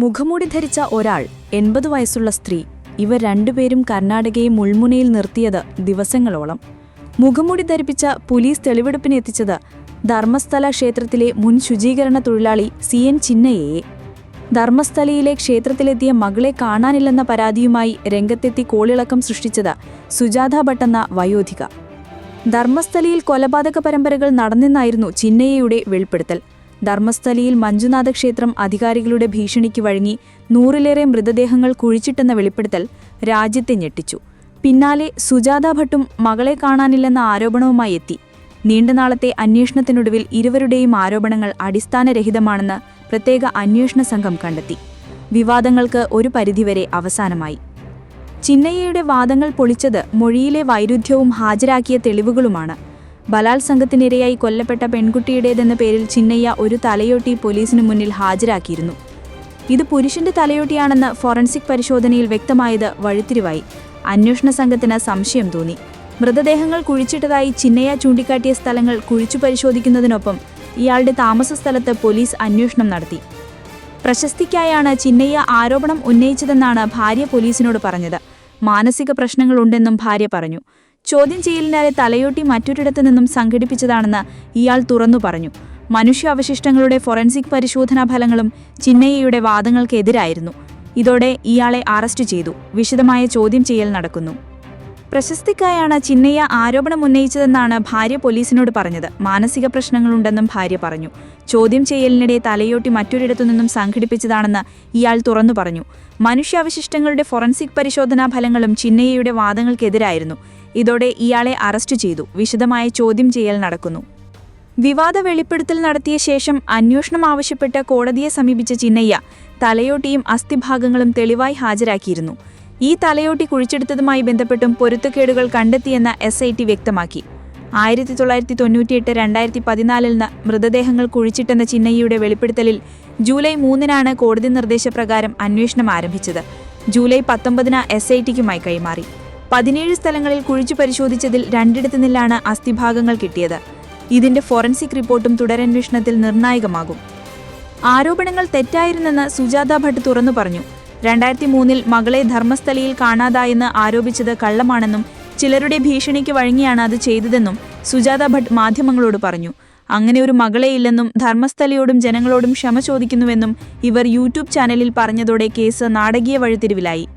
മുഖംമൂടി ധരിച്ച ഒരാൾ എൺപത് വയസ്സുള്ള സ്ത്രീ. ഇവർ രണ്ടുപേരും കർണാടകയെ മുൾമുനയിൽ നിർത്തിയത് ദിവസങ്ങളോളം. മുഖമൂടി ധരിപ്പിച്ച പോലീസ് തെളിവെടുപ്പിന് എത്തിച്ചത് ധർമ്മസ്ഥല ക്ഷേത്രത്തിലെ മുൻ ശുചീകരണ തൊഴിലാളി സി എൻ ചിന്നയെ ധർമ്മസ്ഥലയിലെ ക്ഷേത്രത്തിലെത്തിയ മകളെ കാണാനില്ലെന്ന പരാതിയുമായി രംഗത്തെത്തി കോളിളക്കം സൃഷ്ടിച്ചത് സുജാത ഭട്ടെന്ന വയോധിക. ധർമ്മസ്ഥലയിൽ കൊലപാതക പരമ്പരകൾ നടന്നെന്നായിരുന്നു ചിന്നയ്യയുടെ വെളിപ്പെടുത്തൽ. ധർമ്മസ്ഥലിയിൽ മഞ്ജുനാഥ ക്ഷേത്രം അധികാരികളുടെ ഭീഷണിക്ക് വഴങ്ങി നൂറിലേറെ മൃതദേഹങ്ങൾ കുഴിച്ചിട്ടെന്ന വെളിപ്പെടുത്തൽ രാജ്യത്തെ ഞെട്ടിച്ചു. പിന്നാലെ സുജാത ഭട്ടും മകളെ കാണാനില്ലെന്ന ആരോപണവുമായി എത്തി. നീണ്ടനാളത്തെ അന്വേഷണത്തിനൊടുവിൽ ഇരുവരുടെയും ആരോപണങ്ങൾ അടിസ്ഥാനരഹിതമാണെന്ന് പ്രത്യേക അന്വേഷണ സംഘം കണ്ടെത്തി. വിവാദങ്ങൾക്ക് ഒരു പരിധിവരെ അവസാനമായി. ചിന്നയ്യയുടെ വാദങ്ങൾ പൊളിച്ചത് മൊഴിയിലെ വൈരുദ്ധ്യവും ഹാജരാക്കിയ തെളിവുകളുമാണ്. ബലാത്സംഗത്തിനിരയായി കൊല്ലപ്പെട്ട പെൺകുട്ടിയുടേതെന്ന പേരിൽ ചിന്നയ്യ ഒരു തലയോട്ടി പോലീസിനു മുന്നിൽ ഹാജരാക്കിയിരുന്നു. ഇത് പുരുഷന്റെ തലയോട്ടിയാണെന്ന് ഫോറൻസിക് പരിശോധനയിൽ വ്യക്തമായത് വഴിത്തിരിവായി. അന്വേഷണ സംഘത്തിന് സംശയം തോന്നി. മൃതദേഹങ്ങൾ കുഴിച്ചിട്ടതായി ചിന്നയ്യ ചൂണ്ടിക്കാട്ടിയ സ്ഥലങ്ങൾ കുഴിച്ചു പരിശോധിക്കുന്നതിനൊപ്പം ഇയാളുടെ താമസ സ്ഥലത്ത് പോലീസ് അന്വേഷണം നടത്തി. പ്രശസ്തിക്കായാണ് ചിന്നയ്യ ആരോപണം ഉന്നയിച്ചതെന്നാണ് ഭാര്യ പോലീസിനോട് പറഞ്ഞത്. മാനസിക പ്രശ്നങ്ങളുണ്ടെന്നും ഭാര്യ പറഞ്ഞു. ചോദ്യം ചെയ്യലിനായി തലയോട്ടി മറ്റൊരിടത്തു നിന്നും സംഘടിപ്പിച്ചതാണെന്ന് ഇയാൾ തുറന്നു പറഞ്ഞു. മനുഷ്യാവശിഷ്ടങ്ങളുടെ ഫോറൻസിക് പരിശോധനാ ഫലങ്ങളും ചിന്നയ്യയുടെ വാദങ്ങൾക്കെതിരായിരുന്നു. ഇതോടെ ഇയാളെ അറസ്റ്റ് ചെയ്തു. വിശദമായ ചോദ്യം ചെയ്യൽ നടക്കുന്നു. പ്രശസ്തിക്കായാണ് ചിന്നയ്യ ആരോപണം ഉന്നയിച്ചതെന്നാണ് ഭാര്യ പോലീസിനോട് പറഞ്ഞത്. മാനസിക പ്രശ്നങ്ങളുണ്ടെന്നും ഭാര്യ പറഞ്ഞു. ചോദ്യം ചെയ്യലിനിടെ തലയോട്ടി മറ്റൊരിടത്തു നിന്നും സംഘടിപ്പിച്ചതാണെന്ന് ഇയാൾ തുറന്നു പറഞ്ഞു. മനുഷ്യാവശിഷ്ടങ്ങളുടെ ഫോറൻസിക് പരിശോധനാ ഫലങ്ങളും ചിന്നയ്യയുടെ വാദങ്ങൾക്കെതിരായിരുന്നു. ഇതോടെ ഇയാളെ അറസ്റ്റ് ചെയ്തു. വിശദമായ ചോദ്യം ചെയ്യൽ നടക്കുന്നു. വിവാദ വെളിപ്പെടുത്തൽ നടത്തിയ ശേഷം അന്വേഷണം ആവശ്യപ്പെട്ട് കോടതിയെ സമീപിച്ച ചിന്നയ്യ തലയോട്ടിയും അസ്ഥിഭാഗങ്ങളും തെളിവായി ഹാജരാക്കിയിരുന്നു. ഈ തലയോട്ടി കുഴിച്ചെടുത്തതുമായി ബന്ധപ്പെട്ടും പൊരുത്തക്കേടുകൾ കണ്ടെത്തിയെന്ന എസ് ഐ ടി വ്യക്തമാക്കി. ആയിരത്തി തൊള്ളായിരത്തി തൊണ്ണൂറ്റിയെട്ട് രണ്ടായിരത്തി പതിനാലിൽ നിന്ന് മൃതദേഹങ്ങൾ കുഴിച്ചിട്ടെന്ന ചിന്നയ്യയുടെ വെളിപ്പെടുത്തലിൽ ജൂലൈ മൂന്നിനാണ് കോടതി നിർദ്ദേശപ്രകാരം അന്വേഷണം ആരംഭിച്ചത്. ജൂലൈ പത്തൊമ്പതിന് എസ് ഐ ടിക്കുമായി കൈമാറി. പതിനേഴ് സ്ഥലങ്ങളിൽ കുഴിച്ചു പരിശോധിച്ചതിൽ രണ്ടിടത്തു നിന്നാണ് അസ്ഥിഭാഗങ്ങൾ കിട്ടിയത്. ഇതിന്റെ ഫോറൻസിക് റിപ്പോർട്ടും തുടരന്വേഷണത്തിൽ നിർണായകമാകും. ആരോപണങ്ങൾ തെറ്റായിരുന്നെന്ന് സുജാത ഭട്ട് തുറന്നു പറഞ്ഞു. രണ്ടായിരത്തി മൂന്നിൽ മകളെ ധർമ്മസ്ഥലിയിൽ കാണാതായെന്ന് ആരോപിച്ചത് കള്ളമാണെന്നും ചിലരുടെ ഭീഷണിക്ക് വഴങ്ങിയാണ് അത് ചെയ്തതെന്നും സുജാത ഭട്ട് മാധ്യമങ്ങളോട് പറഞ്ഞു. അങ്ങനെ ഒരു മകളെയില്ലെന്നും ധർമ്മസ്ഥലയോടും ജനങ്ങളോടും ക്ഷമ ചോദിക്കുന്നുവെന്നും ഇവർ യൂട്യൂബ് ചാനലിൽ പറഞ്ഞതോടെ കേസ് നാടകീയ വഴിത്തിരിവിലായി.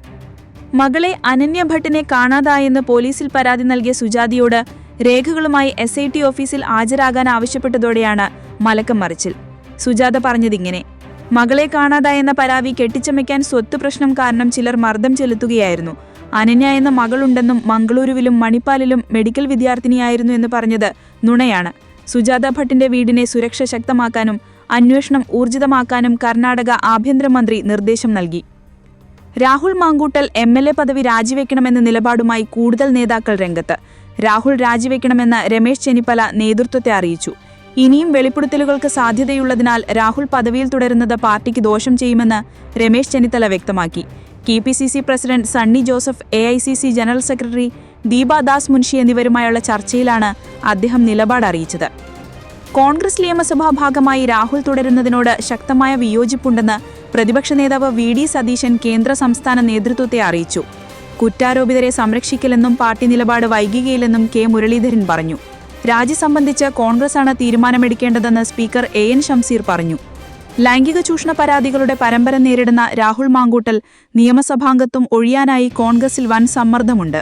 മകളെ അനന്യ ഭട്ടിനെ കാണാതായെന്ന് പോലീസിൽ പരാതി നൽകിയ സുജാതിയോട് രേഖകളുമായി എസ് ഐ ടി ഓഫീസിൽ ഹാജരാകാൻ ആവശ്യപ്പെട്ടതോടെയാണ് മലക്കം മറിച്ചിൽ. സുജാത പറഞ്ഞതിങ്ങനെ മകളെ കാണാതായെന്ന പരാതി കെട്ടിച്ചമയ്ക്കാൻ സ്വത്ത് പ്രശ്നം കാരണം ചിലർ മർദ്ദം ചെലുത്തുകയായിരുന്നു. അനന്യ എന്ന മകളുണ്ടെന്നും മംഗളൂരുവിലും മണിപ്പാലിലും മെഡിക്കൽ വിദ്യാർത്ഥിനിയായിരുന്നു എന്ന് പറഞ്ഞത് നുണയാണ്. സുജാത ഭട്ടിന്റെ വീടിനെ സുരക്ഷ ശക്തമാക്കാനും അന്വേഷണം ഊർജിതമാക്കാനും കർണാടക ആഭ്യന്തരമന്ത്രി നിർദ്ദേശം നൽകി. Rahul Mamkootathil M L A പദവി രാജിവെക്കണമെന്ന നിലപാടുമായി കൂടുതൽ നേതാക്കൾ രംഗത്ത്. രാഹുൽ രാജിവെക്കണമെന്ന് രമേശ് ചെന്നിപ്പല നേതൃത്വത്തെ അറിയിച്ചു. ഇനിയും വെളിപ്പെടുത്തലുകൾക്ക് സാധ്യതയുള്ളതിനാൽ രാഹുൽ പദവിയിൽ തുടരുന്നത് പാർട്ടിക്ക് ദോഷം ചെയ്യുമെന്ന് രമേശ് ചെന്നിത്തല വ്യക്തമാക്കി. K P C C president Sunny Joseph A I C C general secretary Deepa Das Munshi എന്നിവരുമായുള്ള ചർച്ചയിലാണ് അദ്ദേഹം നിലപാട് അറിയിച്ചത്. കോൺഗ്രസ് നിയമസഭാ ഭാഗമായി രാഹുൽ തുടരുന്നതിനോട് ശക്തമായ വിയോജിപ്പുണ്ടെന്ന് പ്രതിപക്ഷ നേതാവ് വി ഡി സതീശൻ കേന്ദ്ര സംസ്ഥാന നേതൃത്വത്തെ അറിയിച്ചു. കുറ്റാരോപിതരെ സംരക്ഷിക്കില്ലെന്നും പാർട്ടി നിലപാട് വൈകികയില്ലെന്നും കെ മുരളീധരൻ പറഞ്ഞു. രാജി സംബന്ധിച്ച് കോൺഗ്രസാണ് തീരുമാനമെടുക്കേണ്ടതെന്ന് സ്പീക്കർ എ എൻ ഷംസീർ പറഞ്ഞു. ലൈംഗിക ചൂഷണ പരാതികളുടെ പരമ്പര നേരിടുന്ന രാഹുൽ മാങ്കൂട്ടൽ നിയമസഭാംഗത്വം ഒഴിയാനായി കോൺഗ്രസിൽ വൻ സമ്മർദ്ദമുണ്ട്.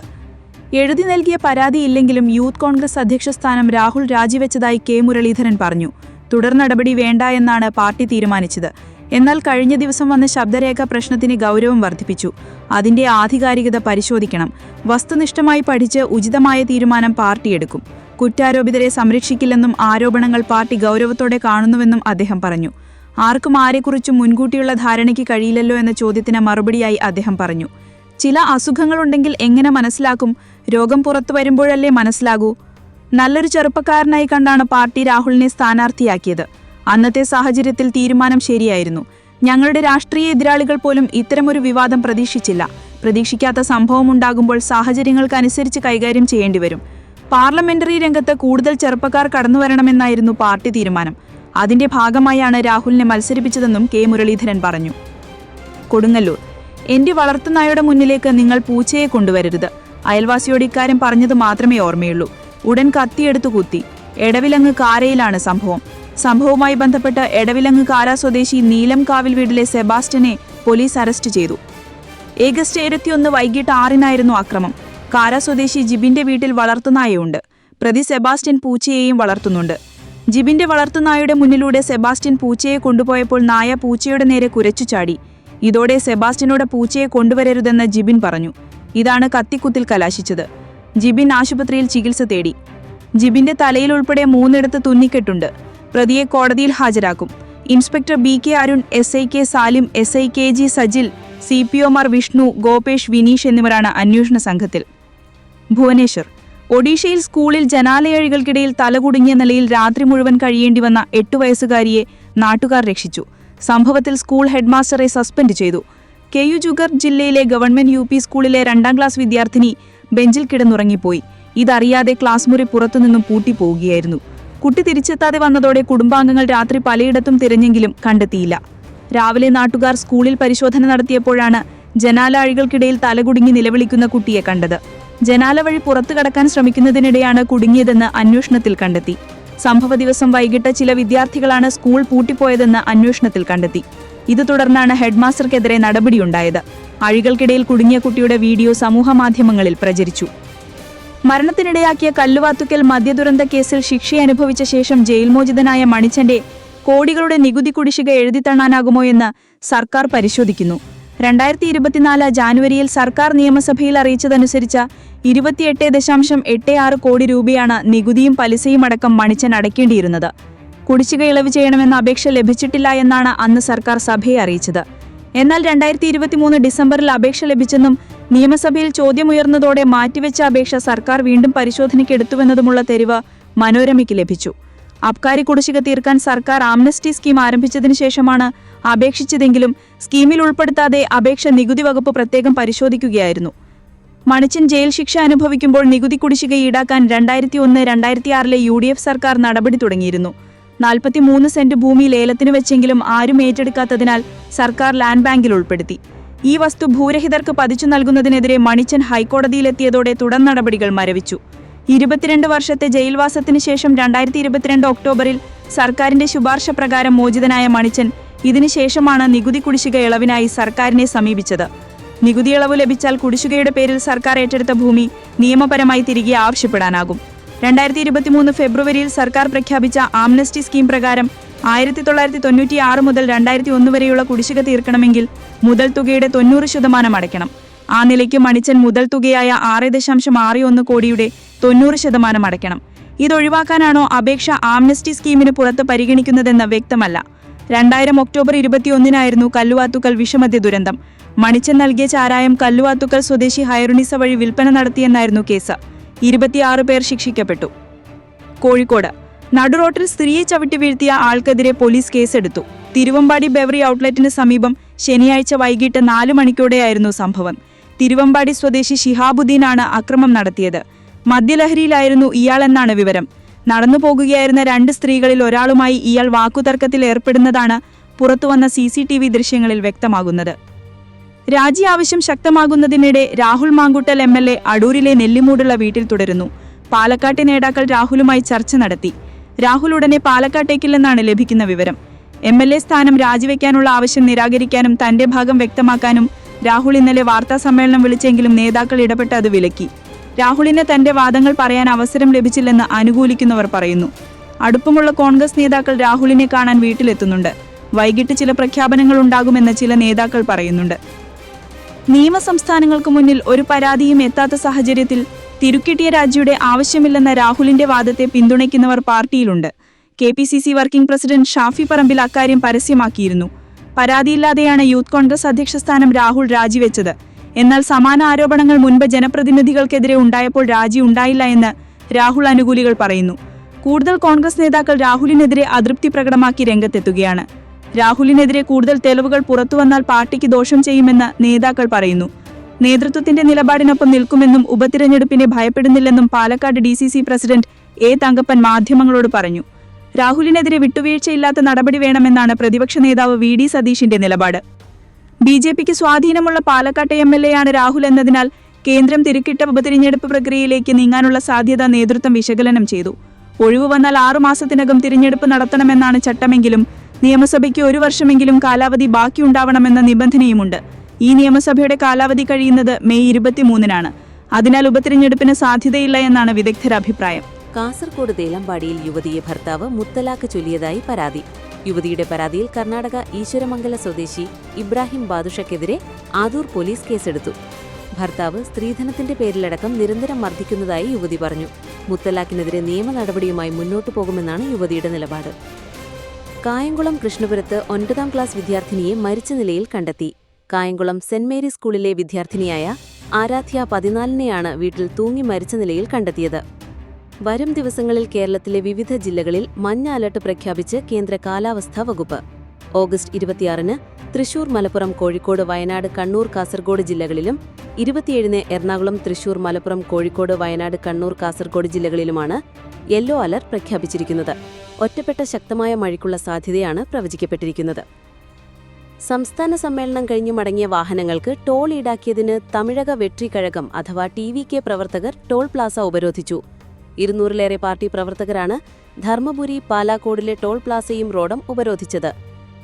എഴുതി നൽകിയ പരാതിയില്ലെങ്കിലും യൂത്ത് കോൺഗ്രസ് അധ്യക്ഷ സ്ഥാനം രാഹുൽ രാജിവെച്ചതായി കെ മുരളീധരൻ പറഞ്ഞു. തുടർ നടപടി വേണ്ട എന്നാണ് പാർട്ടി തീരുമാനിച്ചത്. എന്നാൽ കഴിഞ്ഞ ദിവസം വന്ന ശബ്ദരേഖ പ്രശ്നത്തിന് ഗൗരവം വർദ്ധിപ്പിച്ചു. അതിന്റെ ആധികാരികത പരിശോധിക്കണം. വസ്തുനിഷ്ഠമായി പഠിച്ച് ഉചിതമായ തീരുമാനം പാർട്ടിയെടുക്കും കുറ്റാരോപിതരെ സംരക്ഷിക്കില്ലെന്നും ആരോപണങ്ങൾ പാർട്ടി ഗൗരവത്തോടെ കാണുന്നുവെന്നും അദ്ദേഹം പറഞ്ഞു. ആർക്കും ആരെക്കുറിച്ചും മുൻകൂട്ടിയുള്ള ധാരണയ്ക്ക് കഴിയില്ലല്ലോ എന്ന ചോദ്യത്തിന് മറുപടിയായി അദ്ദേഹം പറഞ്ഞു. ചില അസുഖങ്ങളുണ്ടെങ്കിൽ എങ്ങനെ മനസ്സിലാക്കും? രോഗം പുറത്തു വരുമ്പോഴല്ലേ മനസ്സിലാകൂ. നല്ലൊരു ചെറുപ്പക്കാരനായി കണ്ടാണ് പാർട്ടി രാഹുലിനെ സ്ഥാനാർത്ഥിയാക്കിയത്. അന്നത്തെ സാഹചര്യത്തിൽ തീരുമാനം ശരിയായിരുന്നു. ഞങ്ങളുടെ രാഷ്ട്രീയ എതിരാളികൾ പോലും ഇത്തരമൊരു വിവാദം പ്രതീക്ഷിച്ചില്ല. പ്രതീക്ഷിക്കാത്ത സംഭവമുണ്ടാകുമ്പോൾ സാഹചര്യങ്ങൾക്കനുസരിച്ച് കൈകാര്യം ചെയ്യേണ്ടി വരും. പാർലമെന്ററി രംഗത്ത് കൂടുതൽ ചെറുപ്പക്കാർ കടന്നു വരണമെന്നായിരുന്നു പാർട്ടി തീരുമാനം. അതിന്റെ ഭാഗമായാണ് രാഹുലിനെ മത്സരിപ്പിച്ചതെന്നും കെ. മുരളീധരൻ പറഞ്ഞു. കൊടുങ്ങല്ലൂർ. എന്റെ വളർത്തുനായുടെ മുന്നിലേക്ക് നിങ്ങൾ പൂച്ചയെ കൊണ്ടുവരരുത്. അയൽവാസിയോട് ഇക്കാര്യം പറഞ്ഞത് മാത്രമേ ഓർമ്മയുള്ളൂ. ഉടൻ കത്തിയെടുത്തു കുത്തി. എടവിലങ്ങ് കാരയിലാണ് സംഭവം. സംഭവവുമായി ബന്ധപ്പെട്ട് എടവിലങ്ങ് കാര സ്വദേശി നീലം കാവിൽ വീടിലെ സെബാസ്റ്റ്യനെ പോലീസ് അറസ്റ്റ് ചെയ്തു. ഏഗസ്റ്റ് ഇരുപത്തിയൊന്ന് വൈകിട്ട് ആറിനായിരുന്നു അക്രമം. കാര സ്വദേശി ജിബിന്റെ വീട്ടിൽ വളർത്തുനായയുണ്ട് പ്രതി സെബാസ്റ്റ്യൻ പൂച്ചയെയും വളർത്തുന്നുണ്ട്. ജിബിന്റെ വളർത്തുനായയുടെ മുന്നിലൂടെ സെബാസ്റ്റ്യൻ പൂച്ചയെ കൊണ്ടുപോയപ്പോൾ നായ പൂച്ചയുടെ നേരെ കുരച്ചു ചാടി. ഇതോടെ സെബാസ്റ്റ്യനോട് പൂച്ചയെ കൊണ്ടുവരരുതെന്ന് ജിബിൻ പറഞ്ഞു. ഇതാണ് കത്തിക്കുത്തിൽ കലാശിച്ചത്. ജിബിൻ ആശുപത്രിയിൽ ചികിത്സ തേടി. ജിബിന്റെ തലയിൽ ഉൾപ്പെടെ മൂന്നിടത്ത് തുന്നിക്കെട്ടുണ്ട്. പ്രതിയെ കോടതിയിൽ ഹാജരാക്കും. Inspector B K Arun S I K Salim S I K G Sajil C P Omar Vishnu Gopesh Vineesh എന്നിവരാണ് അന്വേഷണ സംഘത്തിൽ. ഭുവനേശ്വർ. ഒഡീഷയിൽ സ്കൂളിൽ ജനാലയഴികൾക്കിടയിൽ തലകുടുങ്ങിയ നിലയിൽ രാത്രി മുഴുവൻ കഴിയേണ്ടി വന്ന എട്ടു വയസ്സുകാരിയെ നാട്ടുകാർ രക്ഷിച്ചു. സംഭവത്തിൽ സ്കൂൾ ഹെഡ്മാസ്റ്ററെ സസ്പെൻഡ് ചെയ്തു. കെ യു ജുഗർ ജില്ലയിലെ ഗവൺമെന്റ് യു സ്കൂളിലെ രണ്ടാം ക്ലാസ് വിദ്യാർത്ഥിനി ബെഞ്ചിൽ കിടന്നുറങ്ങിപ്പോയി. ഇതറിയാതെ ക്ലാസ് മുറി പുറത്തുനിന്നും പൂട്ടിപ്പോവുകയായിരുന്നു. കുട്ടി തിരിച്ചെത്താതെ വന്നതോടെ കുടുംബാംഗങ്ങൾ രാത്രി പലയിടത്തും തിരഞ്ഞെങ്കിലും കണ്ടെത്തിയില്ല. രാവിലെ നാട്ടുകാർ സ്കൂളിൽ പരിശോധന നടത്തിയപ്പോഴാണ് ജനാലാഴികൾക്കിടയിൽ തലകുടുങ്ങി നിലവിളിക്കുന്ന കുട്ടിയെ കണ്ടത്. ജനാല വഴി പുറത്തു കടക്കാൻ ശ്രമിക്കുന്നതിനിടെയാണ് കുടുങ്ങിയതെന്ന് അന്വേഷണത്തിൽ കണ്ടെത്തി. സംഭവ ദിവസം വൈകിട്ട് ചില വിദ്യാർത്ഥികളാണ് സ്കൂൾ പൂട്ടിപ്പോയതെന്ന് അന്വേഷണത്തിൽ കണ്ടെത്തി. ഇത് തുടർന്നാണ് ഹെഡ്മാസ്റ്റർക്കെതിരെ നടപടിയുണ്ടായത്. അഴികൾക്കിടയിൽ കുടുങ്ങിയ കുട്ടിയുടെ വീഡിയോ സമൂഹമാധ്യമങ്ങളിൽ പ്രചരിച്ചു. മരണത്തിനിടയാക്കിയ കല്ലുവാത്തുക്കൽ മദ്യദുരന്ത കേസിൽ ശിക്ഷയനുഭവിച്ച ശേഷം ജയിൽമോചിതനായ മണിച്ചന്റെ കോടികളുടെ നികുതി കുടിശ്ശിക എഴുതിത്തള്ളാനാകുമോ എന്ന് സർക്കാർ പരിശോധിക്കുന്നു. രണ്ടായിരത്തി ഇരുപത്തിനാല് ജാനുവരിയിൽ സർക്കാർ നിയമസഭയിൽ അറിയിച്ചതനുസരിച്ച് ഇരുപത്തിയെട്ട് ദശാംശം എട്ട് ആറ് കോടി രൂപയാണ് നികുതിയും പലിശയും അടക്കം മണിച്ചൻ അടയ്ക്കേണ്ടിയിരുന്നത്. കുടിശ്ശിക ഇളവ് ചെയ്യണമെന്ന അപേക്ഷ ലഭിച്ചിട്ടില്ല എന്നാണ് അന്ന് സർക്കാർ സഭയെ അറിയിച്ചത്. എന്നാൽ രണ്ടായിരത്തി ഇരുപത്തിമൂന്ന് ഡിസംബറിൽ അപേക്ഷ ലഭിച്ചെന്നും നിയമസഭയിൽ ചോദ്യമുയർന്നതോടെ മാറ്റിവെച്ച അപേക്ഷ സർക്കാർ വീണ്ടും പരിശോധനയ്ക്ക് എടുത്തുവെന്നതുമുള്ള തെരുവ് മനോരമയ്ക്ക് ലഭിച്ചു. അബ്കാരി കുടിശ്ശിക തീർക്കാൻ സർക്കാർ ആംനസ്റ്റി സ്കീം ആരംഭിച്ചതിനു ശേഷമാണ് അപേക്ഷിച്ചതെങ്കിലും സ്കീമിൽ ഉൾപ്പെടുത്താതെ അപേക്ഷ നികുതി വകുപ്പ് പ്രത്യേകം പരിശോധിക്കുകയായിരുന്നു. മണിച്ചൻ ജയിൽ ശിക്ഷ അനുഭവിക്കുമ്പോൾ നികുതി കുടിശ്ശിക ഈടാക്കാൻ രണ്ടായിരത്തി ഒന്ന് രണ്ടായിരത്തി ആറിലെ യു ഡി എഫ് സർക്കാർ നടപടി തുടങ്ങിയിരുന്നു. നാൽപ്പത്തിമൂന്ന് സെന്റ് ഭൂമി ലേലത്തിന് വെച്ചെങ്കിലും ആരും ഏറ്റെടുക്കാത്തതിനാൽ സർക്കാർ ലാൻഡ് ബാങ്കിൽ ഉൾപ്പെടുത്തി. ഈ വസ്തു ഭൂരഹിതർക്ക് പതിച്ചു നൽകുന്നതിനെതിരെ മണിച്ചൻ ഹൈക്കോടതിയിലെത്തിയതോടെ തുടർ നടപടികൾ മരവിച്ചു. ഇരുപത്തിരണ്ട് വർഷത്തെ ജയിൽവാസത്തിന് ശേഷം രണ്ടായിരത്തി ഇരുപത്തിരണ്ട് ഒക്ടോബറിൽ സർക്കാരിന്റെ ശുപാർശ പ്രകാരം മോചിതനായ മണിച്ചൻ ഇതിനുശേഷമാണ് നികുതി കുടിശ്ശിക ഇളവിനായി സർക്കാരിനെ സമീപിച്ചത്. നികുതി ഇളവ് ലഭിച്ചാൽ കുടിശ്ശികയുടെ പേരിൽ സർക്കാർ ഏറ്റെടുത്ത ഭൂമി നിയമപരമായി തിരികെ ആവശ്യപ്പെടാനാകും. രണ്ടായിരത്തി ഇരുപത്തിമൂന്ന് ഫെബ്രുവരിയിൽ സർക്കാർ പ്രഖ്യാപിച്ച ആംനസ്റ്റി സ്കീം പ്രകാരം ആയിരത്തി തൊള്ളായിരത്തി തൊണ്ണൂറ്റി ആറ് മുതൽ രണ്ടായിരത്തി ഒന്ന് വരെയുള്ള കുടിശ്ശിക തീർക്കണമെങ്കിൽ മുതൽ തുകയുടെ തൊണ്ണൂറ് ശതമാനം അടയ്ക്കണം. ആ നിലയ്ക്ക് മണിച്ചൻ മുതൽ തുകയായ ആറ് ദശാംശം ആറ് ഒന്ന് കോടിയുടെ തൊണ്ണൂറ് ശതമാനം അടയ്ക്കണം. ഇതൊഴിവാക്കാനാണോ അപേക്ഷ ആംനസ്റ്റി സ്കീമിന് പുറത്ത് പരിഗണിക്കുന്നതെന്ന് വ്യക്തമല്ല. രണ്ടായിരം ഒക്ടോബർ ഇരുപത്തിയൊന്നിനായിരുന്നു കല്ലുവാത്തുക്കൽ വിഷമദ്യ ദുരന്തം. മണിച്ചൻ നൽകിയ ചാരായം കല്ലുവാത്തുക്കൽ സ്വദേശി ഹൈറുണിസ വഴി വിൽപ്പന നടത്തിയെന്നായിരുന്നു കേസ്. ഇരുപത്തിയാറ് പേർ ശിക്ഷിക്കപ്പെട്ടു. കോഴിക്കോട്. നടുറോട്ടിൽ സ്ത്രീയെ ചവിട്ടി വീഴ്ത്തിയ ആൾക്കെതിരെ പോലീസ് കേസെടുത്തു. തിരുവമ്പാടി ബെവറി ഔട്ട്ലെറ്റിന് സമീപം ശനിയാഴ്ച വൈകിട്ട് നാലു മണിക്കോടെയായിരുന്നു സംഭവം. തിരുവമ്പാടി സ്വദേശി ഷിഹാബുദ്ദീനാണ് അക്രമം നടത്തിയത്. മദ്യലഹരിയിലായിരുന്നു ഇയാളെന്നാണ് വിവരം. നടന്നു പോകുകയായിരുന്ന രണ്ട് സ്ത്രീകളിൽ ഒരാളുമായി ഇയാൾ വാക്കുതർക്കത്തിൽ ഏർപ്പെടുന്നതാണ് പുറത്തുവന്ന സി സി ടി വി ദൃശ്യങ്ങളിൽ വ്യക്തമാകുന്നത്. രാജി ആവശ്യം ശക്തമാകുന്നതിനിടെ Rahul Mamkootathil M L A അടൂരിലെ നെല്ലിമൂടുള്ള വീട്ടിൽ തുടരുന്നു. പാലക്കാട്ടെ നേതാക്കൾ രാഹുലുമായി ചർച്ച നടത്തി. രാഹുൽ ഉടനെ പാലക്കാട്ടേക്കില്ലെന്നാണ് ലഭിക്കുന്ന വിവരം. എം എൽ എ സ്ഥാനം രാജിവെക്കാനുള്ള ആവശ്യം നിരാകരിക്കാനും തന്റെ ഭാഗം വ്യക്തമാക്കാനും രാഹുൽ ഇന്നലെ വാർത്താ സമ്മേളനം വിളിച്ചെങ്കിലും നേതാക്കൾ ഇടപെട്ട് അത് വിലക്കി. രാഹുലിന് തന്റെ വാദങ്ങൾ പറയാൻ അവസരം ലഭിച്ചില്ലെന്ന് അനുകൂലിക്കുന്നവർ പറയുന്നു. അടുപ്പമുള്ള കോൺഗ്രസ് നേതാക്കൾ രാഹുലിനെ കാണാൻ വീട്ടിലെത്തുന്നുണ്ട്. വൈകിട്ട് ചില പ്രഖ്യാപനങ്ങൾ ഉണ്ടാകുമെന്ന് ചില നേതാക്കൾ പറയുന്നുണ്ട്. നിയമസംസ്ഥാനങ്ങൾക്ക് മുന്നിൽ ഒരു പരാതിയും എത്താത്ത സാഹചര്യത്തിൽ തിരുക്കിട്ടിയ രാജിയുടെ ആവശ്യമില്ലെന്ന രാഹുലിന്റെ വാദത്തെ പിന്തുണയ്ക്കുന്നവർ പാർട്ടിയിലുണ്ട്. K P C C working president Shafi Parambil അക്കാര്യം പരസ്യമാക്കിയിരുന്നു. പരാതിയില്ലാതെയാണ് യൂത്ത് കോൺഗ്രസ് അധ്യക്ഷ സ്ഥാനം രാഹുൽ രാജിവെച്ചത്. എന്നാൽ സമാന ആരോപണങ്ങൾ മുൻപ് ജനപ്രതിനിധികൾക്കെതിരെ ഉണ്ടായപ്പോൾ രാജി ഉണ്ടായില്ല എന്ന് രാഹുൽ അനുകൂലികൾ പറയുന്നു. കൂടുതൽ കോൺഗ്രസ് നേതാക്കൾ രാഹുലിനെതിരെ അതൃപ്തി പ്രകടമാക്കി രംഗത്തെത്തുകയാണ്. രാഹുലിനെതിരെ കൂടുതൽ തെളിവുകൾ പുറത്തുവന്നാൽ പാർട്ടിക്ക് ദോഷം ചെയ്യുമെന്ന് നേതാക്കൾ പറയുന്നു. നേതൃത്വത്തിന്റെ നിലപാടിനൊപ്പം നിൽക്കുമെന്നും ഉപതിരഞ്ഞെടുപ്പിനെ ഭയപ്പെടുന്നില്ലെന്നും Palakkad D president A Thankappan മാധ്യമങ്ങളോട് പറഞ്ഞു. രാഹുലിനെതിരെ വിട്ടുവീഴ്ചയില്ലാത്ത നടപടി വേണമെന്നാണ് പ്രതിപക്ഷ നേതാവ് വി ഡി സതീഷിന്റെ നിലപാട്. ബി ജെ പിക്ക് സ്വാധീനമുള്ള പാലക്കാട്ടെ എം എൽ എ ആണ് രാഹുൽ എന്നതിനാൽ കേന്ദ്രം തിരുക്കിട്ട ഉപതിരഞ്ഞെടുപ്പ് പ്രക്രിയയിലേക്ക് നീങ്ങാനുള്ള സാധ്യത നേതൃത്വം വിശകലനം ചെയ്തു. ഒഴിവ് വന്നാൽ ആറുമാസത്തിനകം തിരഞ്ഞെടുപ്പ് നടത്തണമെന്നാണ് ചട്ടമെങ്കിലും നിയമസഭയ്ക്ക് ഒരു വർഷമെങ്കിലും കാലാവധി ബാക്കിയുണ്ടാവണമെന്ന നിബന്ധനയുമുണ്ട്. ഈ നിയമസഭയുടെ കാലാവധി കഴിയുന്നത് മെയ് ഇരുപത്തിമൂന്നിനാണ്. അതിനാൽ ഉപതിരഞ്ഞെടുപ്പിന് സാധ്യതയില്ല എന്നാണ് വിദഗ്ധരുടെ അഭിപ്രായം. കാസർകോട് തേലമ്പാടിയിൽ യുവതിയെ ഭർത്താവ് മുത്തലാഖ് ചൊല്ലിയതായി പരാതി. യുവതിയുടെ പരാതിയിൽ കർണാടക ഈശ്വരമംഗല സ്വദേശി ഇബ്രാഹിം ബാദുഷക്കെതിരെ ആദൂർ പോലീസ് കേസെടുത്തു. ഭർത്താവ് സ്ത്രീധനത്തിന്റെ പേരിലടക്കം നിരന്തരം മർദ്ദിക്കുന്നതായി യുവതി പറഞ്ഞു. മുത്തലാഖിനെതിരെ നിയമ നടപടിയുമായി മുന്നോട്ടു പോകുമെന്നാണ് യുവതിയുടെ നിലപാട്. കായംകുളം കൃഷ്ണപുരത്ത് ഒൻപതാം ക്ലാസ് വിദ്യാർത്ഥിനിയെ മരിച്ച നിലയിൽ കണ്ടെത്തി. കായംകുളം സെന്റ് മേരീസ് സ്കൂളിലെ വിദ്യാർത്ഥിനിയായ ആരാധ്യ പതിനാലിനെയാണ് വീട്ടിൽ തൂങ്ങി മരിച്ച നിലയിൽ കണ്ടെത്തിയത്. വരും ദിവസങ്ങളിൽ കേരളത്തിലെ വിവിധ ജില്ലകളിൽ മഞ്ഞ അലർട്ട് പ്രഖ്യാപിച്ച് കേന്ദ്ര കാലാവസ്ഥാ വകുപ്പ്. ഓഗസ്റ്റ് ഇരുപത്തിയാറിന് തൃശൂർ മലപ്പുറം കോഴിക്കോട് വയനാട് കണ്ണൂർ കാസർഗോഡ് ജില്ലകളിലും ഇരുപത്തിയേഴിന് എറണാകുളം തൃശൂർ മലപ്പുറം കോഴിക്കോട് വയനാട് കണ്ണൂർ കാസർഗോഡ് ജില്ലകളിലുമാണ് യെല്ലോ അലർട്ട് പ്രഖ്യാപിച്ചിരിക്കുന്നത്. ഒറ്റപ്പെട്ട ശക്തമായ മഴയ്ക്കുള്ള സാധ്യതയാണ് പ്രവചിക്കപ്പെട്ടിരിക്കുന്നത്. സംസ്ഥാന സമ്മേളനം കഴിഞ്ഞു മടങ്ങിയ വാഹനങ്ങൾക്ക് ടോൾ ഈടാക്കിയതിന് തമിഴക വെട്രി കഴകം അഥവാ ടി വി കെ പ്രവർത്തകർ ടോൾ പ്ലാസ ഉപരോധിച്ചു. ഇരുന്നൂറിലേറെ പാർട്ടി പ്രവർത്തകരാണ് ധർമ്മപുരി പാലാക്കോടിലെ ടോൾ പ്ലാസയും റോഡും ഉപരോധിച്ചത്.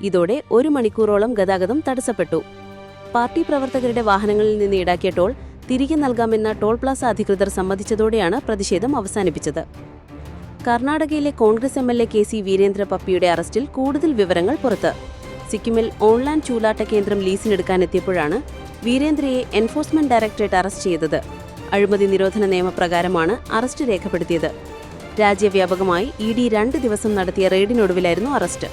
ഇതോടെ ഒരു മണിക്കൂറോളം ഗതാഗതം തടസ്സപ്പെട്ടു. പാർട്ടി പ്രവർത്തകരുടെ വാഹനങ്ങളിൽ നിന്ന് ഈടാക്കിയ ടോൾ തിരികെ നൽകാമെന്ന ടോൾ പ്ലാസ അധികൃതർ സമ്മതിച്ചതോടെയാണ് പ്രതിഷേധം അവസാനിപ്പിച്ചത്. കർണാടകയിലെ Congress M L A K C Veerendra പപ്പിയുടെ അറസ്റ്റിൽ കൂടുതൽ വിവരങ്ങൾ പുറത്ത്. സിക്കിമിൽ ഓൺലൈൻ ചൂലാട്ട കേന്ദ്രം ലീസിനെടുക്കാനെത്തിയപ്പോഴാണ് വീരേന്ദ്രയെ എൻഫോഴ്സ്മെന്റ് ഡയറക്ടറേറ്റ് അറസ്റ്റ് ചെയ്തത്. അഴിമതി നിരോധന നിയമപ്രകാരമാണ് അറസ്റ്റ് രേഖപ്പെടുത്തിയത്. രാജ്യവ്യാപകമായി ഇ ഡി രണ്ട് ദിവസം നടത്തിയ റെയ്ഡിനൊടുവിലായിരുന്നു അറസ്റ്റ്.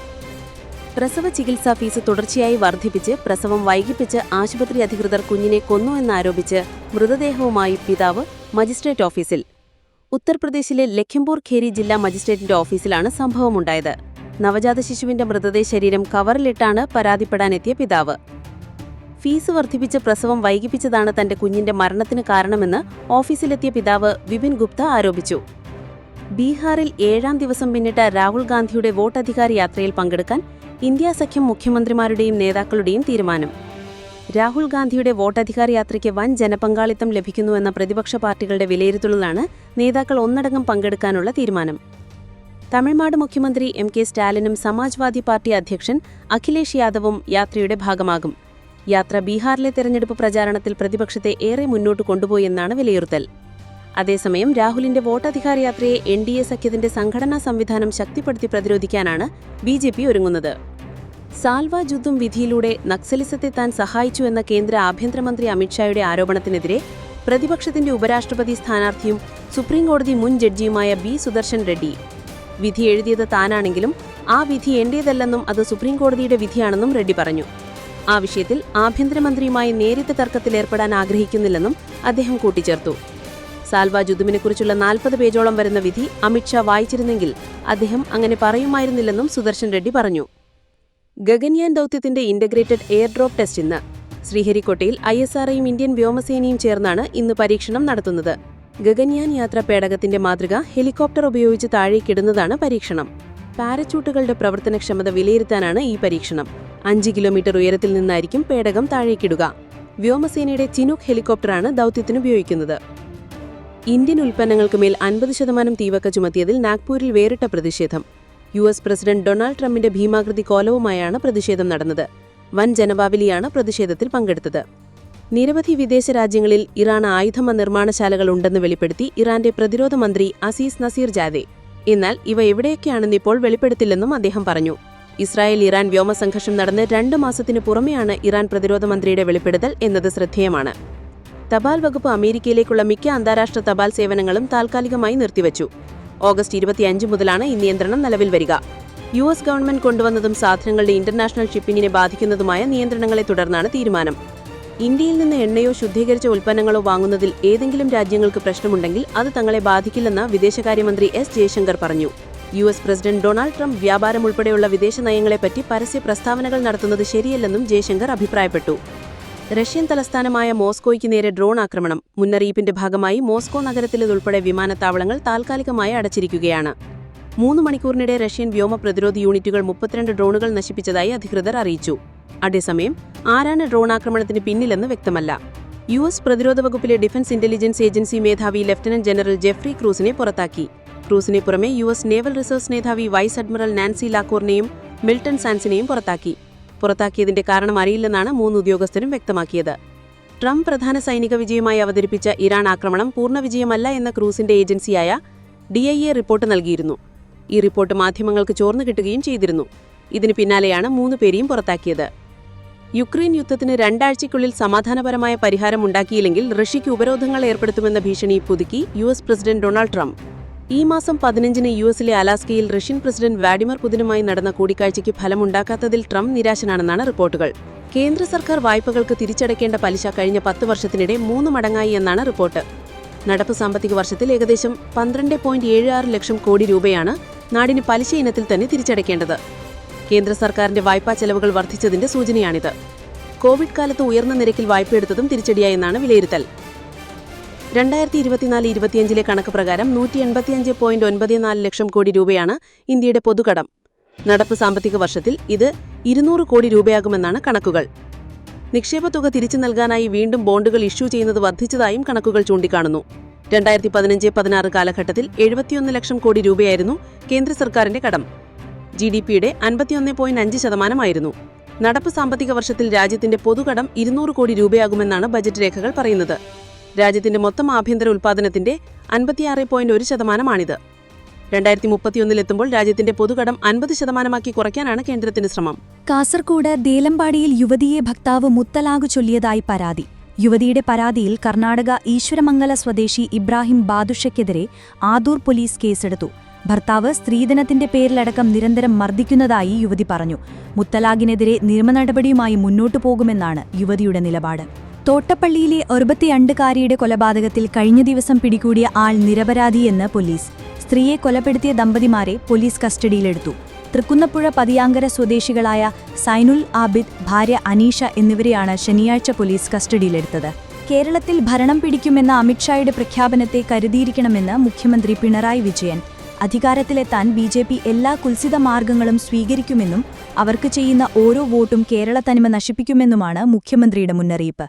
പ്രസവ ചികിത്സാ ഫീസ് തുടർച്ചയായി വർദ്ധിപ്പിച്ച് പ്രസവം വൈകിപ്പിച്ച് ആശുപത്രി അധികൃതർ കുഞ്ഞിനെ കൊന്നു എന്നാരോപിച്ച് മൃതദേഹവുമായി പിതാവ് മജിസ്ട്രേറ്റ് ഓഫീസിൽ. ഉത്തർപ്രദേശിലെ ലഖിംപൂർ ഖേരി ജില്ലാ മജിസ്ട്രേറ്റിന്റെ ഓഫീസിലാണ് സംഭവമുണ്ടായത്. നവജാത ശിശുവിന്റെ മൃതദേഹ ശരീരം കവറിലിട്ടാണ് പരാതിപ്പെടാനെത്തിയ പിതാവ്. ഫീസ് വർദ്ധിപ്പിച്ച് പ്രസവം വൈകിപ്പിച്ചതാണ് തന്റെ കുഞ്ഞിന്റെ മരണത്തിന് കാരണമെന്ന് ഓഫീസിലെത്തിയ പിതാവ് വിപിൻ ഗുപ്ത ആരോപിച്ചു. ബീഹാറിൽ ഏഴാം ദിവസം പിന്നിട്ട രാഹുൽ ഗാന്ധിയുടെ വോട്ടധികാര യാത്രയിൽ പങ്കെടുക്കാൻ ഇന്ത്യാ സഖ്യം മുഖ്യമന്ത്രിമാരുടെയും നേതാക്കളുടെയും തീരുമാനം. രാഹുൽ ഗാന്ധിയുടെ വോട്ടധികാര യാത്രയ്ക്ക് വൻ ജനപങ്കാളിത്തം ലഭിക്കുന്നുവെന്ന പ്രതിപക്ഷ പാർട്ടികളുടെ വിലയിരുത്തലിലാണ് നേതാക്കൾ ഒന്നടങ്കം പങ്കെടുക്കാനുള്ള തീരുമാനം. തമിഴ്നാട് മുഖ്യമന്ത്രി എം കെ സ്റ്റാലിനും സമാജ്വാദി പാർട്ടി അധ്യക്ഷൻ അഖിലേഷ് യാദവും യാത്രയുടെ ഭാഗമാകും. യാത്ര ബീഹാറിലെ തെരഞ്ഞെടുപ്പ് പ്രചാരണത്തിൽ പ്രതിപക്ഷത്തെ ഏറെ മുന്നോട്ട് കൊണ്ടുപോയെന്നാണ് വിലയിരുത്തൽ. അതേസമയം രാഹുലിന്റെ വോട്ടധികാര യാത്രയെ എൻ ഡി എ സഖ്യത്തിന്റെ സംഘടനാ സംവിധാനം ശക്തിപ്പെടുത്തി പ്രതിരോധിക്കാനാണ് ബി ജെ പി ഒരുങ്ങുന്നത്. സാൽവ ജുദ്ധം വിധിയിലൂടെ നക്സലിസത്തെ താൻ സഹായിച്ചു എന്ന കേന്ദ്ര ആഭ്യന്തരമന്ത്രി അമിത്ഷായുടെ ആരോപണത്തിനെതിരെ പ്രതിപക്ഷത്തിന്റെ ഉപരാഷ്ട്രപതി സ്ഥാനാർത്ഥിയും സുപ്രീംകോടതി മുൻ ജഡ്ജിയുമായ ബി സുദർശൻ റെഡ്ഡി. വിധി എഴുതിയത് താനാണെങ്കിലും ആ വിധി എന്റേതല്ലെന്നും അത് സുപ്രീംകോടതിയുടെ വിധിയാണെന്നും റെഡ്ഡി പറഞ്ഞു. ആ വിഷയത്തിൽ ആഭ്യന്തരമന്ത്രിയുമായി നേരിട്ട് തർക്കത്തിലേർപ്പെടാൻ ആഗ്രഹിക്കുന്നില്ലെന്നും അദ്ദേഹം കൂട്ടിച്ചേർത്തു. സാൽവ ജുദുമിനെക്കുറിച്ചുള്ള നാൽപ്പത് പേജോളം വരുന്ന വിധി അമിത്ഷാ വായിച്ചിരുന്നെങ്കിൽ അദ്ദേഹം അങ്ങനെ പറയുമായിരുന്നില്ലെന്നും സുദർശൻ റെഡ്ഡി പറഞ്ഞു. ഗഗൻയാൻ ദൗത്യത്തിന്റെ ഇന്റഗ്രേറ്റഡ് എയർ ഡ്രോപ്പ് ടെസ്റ്റ് ഇന്ന്. ശ്രീഹരിക്കോട്ടയിൽ ഐ എസ് ആർഐയും ഇന്ത്യൻ വ്യോമസേനയും ചേർന്നാണ് ഇന്ന് പരീക്ഷണം നടത്തുന്നത്. ഗഗൻയാൻ യാത്ര പേടകത്തിന്റെ മാതൃക ഹെലികോപ്റ്റർ ഉപയോഗിച്ച് താഴേക്കിടുന്നതാണ് പരീക്ഷണം. പാരച്യൂട്ടുകളുടെ പ്രവർത്തനക്ഷമത വിലയിരുത്താനാണ് ഈ പരീക്ഷണം. അഞ്ച് കിലോമീറ്റർ ഉയരത്തിൽ നിന്നായിരിക്കും പേടകം താഴേക്കിടുക വ്യോമസേനയുടെ ചിനുക് ഹെലികോപ്റ്ററാണ് ദൗത്യത്തിന് ഉപയോഗിക്കുന്നത്. ഇന്ത്യൻ ഉൽപ്പന്നങ്ങൾക്ക് മേൽ അൻപത് ശതമാനം തീവക്ക ചുമത്തിയതിൽ നാഗ്പൂരിൽ വേറിട്ട പ്രതിഷേധം. യു എസ് പ്രസിഡന്റ് ഡൊണാൾഡ് ട്രംപിന്റെ ഭീമാകൃതി കോലവുമായാണ് പ്രതിഷേധം നടന്നത്. വൻ ജനവാവിലിയാണ് പ്രതിഷേധത്തിൽ പങ്കെടുത്തത്. നിരവധി വിദേശ രാജ്യങ്ങളിൽ ഇറാൻ ആയുധമ നിർമ്മാണശാലകൾ ഉണ്ടെന്ന് വെളിപ്പെടുത്തി ഇറാന്റെ പ്രതിരോധ മന്ത്രി അസീസ് നസീർ ജാദെ. എന്നാൽ ഇവ എവിടെയൊക്കെയാണെന്ന് ഇപ്പോൾ വെളിപ്പെടുത്തില്ലെന്നും അദ്ദേഹം പറഞ്ഞു. ഇസ്രായേൽ ഇറാൻ വ്യോമസംഘർഷം നടന്ന് രണ്ട് മാസത്തിന് പുറമെയാണ് ഇറാൻ പ്രതിരോധ മന്ത്രിയുടെ വെളിപ്പെടുത്തൽ എന്നത് ശ്രദ്ധേയമാണ്. തപാൽ വകുപ്പ് അമേരിക്കയിലേക്കുള്ള മിക്ക അന്താരാഷ്ട്ര തപാൽ സേവനങ്ങളും താൽക്കാലികമായി നിർത്തിവച്ചു. ഓഗസ്റ്റ് ഇരുപത്തിയഞ്ച് മുതലാണ് ഈ നിയന്ത്രണം നിലവിൽ വരിക. യു എസ് ഗവൺമെന്റ് കൊണ്ടുവന്നതും സാധനങ്ങളുടെ ഇന്റർനാഷണൽ ഷിപ്പിംഗിനെ ബാധിക്കുന്നതുമായ നിയന്ത്രണങ്ങളെ തുടർന്നാണ് തീരുമാനം. ഇന്ത്യയിൽ നിന്ന് എണ്ണയോ ശുദ്ധീകരിച്ച ഉൽപ്പന്നങ്ങളോ വാങ്ങുന്നതിൽ ഏതെങ്കിലും രാജ്യങ്ങൾക്ക് പ്രശ്നമുണ്ടെങ്കിൽ അത് തങ്ങളെ ബാധിക്കില്ലെന്ന് വിദേശകാര്യമന്ത്രി എസ് ജയശങ്കർ പറഞ്ഞു. U S president Donald Trump വ്യാപാരം ഉൾപ്പെടെയുള്ള വിദേശ നയങ്ങളെപ്പറ്റി പരസ്യ പ്രസ്താവനകൾ നടത്തുന്നത് ശരിയല്ലെന്നും ജയശങ്കർ അഭിപ്രായപ്പെട്ടു. റഷ്യൻ തലസ്ഥാനമായ മോസ്കോയ്ക്ക് നേരെ ഡ്രോൺ ആക്രമണം. മുന്നറിയിപ്പിന്റെ ഭാഗമായി മോസ്കോ നഗരത്തിലുൾപ്പെടെ വിമാനത്താവളങ്ങൾ താൽക്കാലികമായി അടച്ചിരിക്കുകയാണ്. മൂന്ന് മണിക്കൂറിനിടെ റഷ്യൻ വ്യോമ പ്രതിരോധ യൂണിറ്റുകൾ മുപ്പത്തിരണ്ട് ഡ്രോണുകൾ നശിപ്പിച്ചതായി അധികൃതർ അറിയിച്ചു. അതേസമയം ആരാണ് ഡ്രോൺ ആക്രമണത്തിന് പിന്നിലെന്ന് വ്യക്തമല്ല. യു എസ് പ്രതിരോധ വകുപ്പിലെ ഡിഫൻസ് ഇന്റലിജൻസ് ഏജൻസി മേധാവി ലഫ്റ്റനന്റ് ജനറൽ ജെഫ്രി ക്രൂസിനെ പുറത്താക്കി. ക്രൂസിനെ പുറമെ യു എസ് നേവൽ റിസർച്ച് മേധാവി വൈസ് അഡ്മിറൽ നാൻസി ലാക്കൂറിനെയും മിൽട്ടൺ സാൻസിനെയും പുറത്താക്കി. പുറത്താക്കിയതിന്റെ കാരണം അറിയില്ലെന്നാണ് മൂന്ന് ഉദ്യോഗസ്ഥരും വ്യക്തമാക്കിയത്. ട്രംപ് പ്രധാന സൈനിക വിജയമായി അവതരിപ്പിച്ച ഇറാൻ ആക്രമണം പൂർണ വിജയമല്ല എന്ന ക്രൂസിന്റെ ഏജൻസിയായ ഡിഐഎ റിപ്പോർട്ട് നൽകിയിരുന്നു. ഈ റിപ്പോർട്ട് മാധ്യമങ്ങൾക്ക് ചോർന്നു കിട്ടുകയും ചെയ്തിരുന്നു. ഇതിന് പിന്നാലെയാണ് മൂന്ന് പേരെയും പുറത്താക്കിയത്. യുക്രൈൻ യുദ്ധത്തിന് രണ്ടാഴ്ചയ്ക്കുള്ളിൽ സമാധാനപരമായ പരിഹാരം ഉണ്ടാക്കിയില്ലെങ്കിൽ റഷ്യയ്ക്ക് ഉപരോധങ്ങൾ ഏർപ്പെടുത്തുമെന്ന ഭീഷണി പുതുക്കി യു പ്രസിഡന്റ് ഡൊണാൾഡ് ട്രംപ്. ഈ മാസം പതിനഞ്ചിന് യു എസിലെ അലാസ്കയിൽ റഷ്യൻ പ്രസിഡന്റ് വ്ളാഡിമിർ പുതിനുമായി നടന്ന കൂടിക്കാഴ്ചയ്ക്ക് ഫലമുണ്ടാക്കാത്തതിൽ ട്രംപ് നിരാശനാണെന്നാണ് റിപ്പോർട്ടുകൾ. കേന്ദ്ര സർക്കാർ വായ്പകൾക്ക് തിരിച്ചടയ്ക്കേണ്ട പലിശ കഴിഞ്ഞ പത്ത് വർഷത്തിനിടെ മൂന്ന് മടങ്ങായി എന്നാണ് റിപ്പോർട്ട്. നടപ്പ് സാമ്പത്തിക വർഷത്തിൽ ഏകദേശം പന്ത്രണ്ട് പോയിന്റ് ഏഴ് ആറ് ലക്ഷം കോടി രൂപയാണ് നാടിന് പലിശ ഇനത്തിൽ തന്നെ തിരിച്ചടയ്ക്കേണ്ടത്. കേന്ദ്ര സർക്കാരിന്റെ വായ്പാ ചെലവുകൾ വർദ്ധിച്ചതിന്റെ സൂചനയാണിത്. കോവിഡ് കാലത്ത് ഉയർന്ന നിരക്കിൽ വായ്പയെടുത്തതും തിരിച്ചടിയായെന്നാണ് വിലയിരുത്തൽ. രണ്ടായിരത്തി ഇരുപത്തിനാല് ഇരുപത്തിയഞ്ചിലെ കണക്ക് പ്രകാരം നൂറ്റി എൺപത്തിയഞ്ച് പോയിന്റ് ഒൻപത് നാല് ലക്ഷം കോടി രൂപയാണ് ഇന്ത്യയുടെ പൊതുകടം. നടപ്പ് സാമ്പത്തിക വർഷത്തിൽ ഇത് ഇരുന്നൂറ് കോടി രൂപയാകുമെന്നാണ് കണക്കുകൾ. നിക്ഷേപ തുക തിരിച്ചു നൽകാനായി വീണ്ടും ബോണ്ടുകൾ ഇഷ്യൂ ചെയ്യുന്നത് വർദ്ധിച്ചതായും കണക്കുകൾ ചൂണ്ടിക്കാണുന്നു. രണ്ടായിരത്തി പതിനഞ്ച് പതിനാറ് കാലഘട്ടത്തിൽ എഴുപത്തിയൊന്ന് ലക്ഷം കോടി രൂപയായിരുന്നു കേന്ദ്ര സർക്കാരിന്റെ കടം. ജി ഡി പിയുടെ അൻപത്തിയൊന്ന് പോയിന്റ് അഞ്ച് ശതമാനമായിരുന്നു. നടപ്പ് സാമ്പത്തിക വർഷത്തിൽ രാജ്യത്തിന്റെ പൊതുകടം ഇരുന്നൂറ് കോടി രൂപയാകുമെന്നാണ് ബജറ്റ് രേഖകൾ പറയുന്നത്. രാജ്യത്തിന്റെ മൊത്തം ആഭ്യന്തര ഉൽപ്പാദനത്തിന്റെ അൻപത്തിയാറ് പോയിന്റ് ഒരു ശതമാനമാണിത്. രണ്ടായിരത്തി മുപ്പത്തിയൊന്നിലെത്തുമ്പോൾ രാജ്യത്തിന്റെ പൊതുകടം അൻപത് ശതമാനമാക്കി കുറയ്ക്കാനാണ് കേന്ദ്രത്തിന്റെ ശ്രമം. കാസർകോട് ദേലമ്പാടിയിൽ യുവതിയെ ഭക്താവ് മുത്തലാഗു ചൊല്ലിയതായി പരാതി. യുവതിയുടെ പരാതിയിൽ കർണാടക ഈശ്വരമംഗല സ്വദേശി ഇബ്രാഹിം ബാദുഷയ്ക്കെതിരെ ആദൂർ പോലീസ് കേസെടുത്തു. ഭർത്താവ് സ്ത്രീധനത്തിന്റെ പേരിലടക്കം നിരന്തരം മർദ്ദിക്കുന്നതായി യുവതി പറഞ്ഞു. മുത്തലാഖിനെതിരെ നിയമനടപടിയുമായി മുന്നോട്ടു പോകുമെന്നാണ് യുവതിയുടെ നിലപാട്. തോട്ടപ്പള്ളിയിലെ കാരിയുടെ കൊലപാതകത്തിൽ കഴിഞ്ഞ ദിവസം പിടികൂടിയ ആൾ നിരപരാധിയെന്ന് പോലീസ്. സ്ത്രീയെ കൊലപ്പെടുത്തിയ ദമ്പതിമാരെ പോലീസ് കസ്റ്റഡിയിലെടുത്തു. തൃക്കുന്നപ്പുഴ പതിയാങ്കര സ്വദേശികളായ സൈനുൽ ആബിദ് ഭാര്യ അനീഷ എന്നിവരെയാണ് ശനിയാഴ്ച പോലീസ് കസ്റ്റഡിയിലെടുത്തത്. കേരളത്തിൽ ഭരണം പിടിക്കുമെന്ന അമിത്ഷായുടെ പ്രഖ്യാപനത്തെ കരുതിയിരിക്കണമെന്ന് മുഖ്യമന്ത്രി പിണറായി വിജയൻ. അധികാരത്തിലെത്താൻ ബി ജെ പി എല്ലാ കുൽസിത മാർഗങ്ങളും സ്വീകരിക്കുമെന്നും അവർക്ക് ചെയ്യുന്ന ഓരോ വോട്ടും കേരള തനിമ നശിപ്പിക്കുമെന്നുമാണ് മുഖ്യമന്ത്രിയുടെ മുന്നറിയിപ്പ്.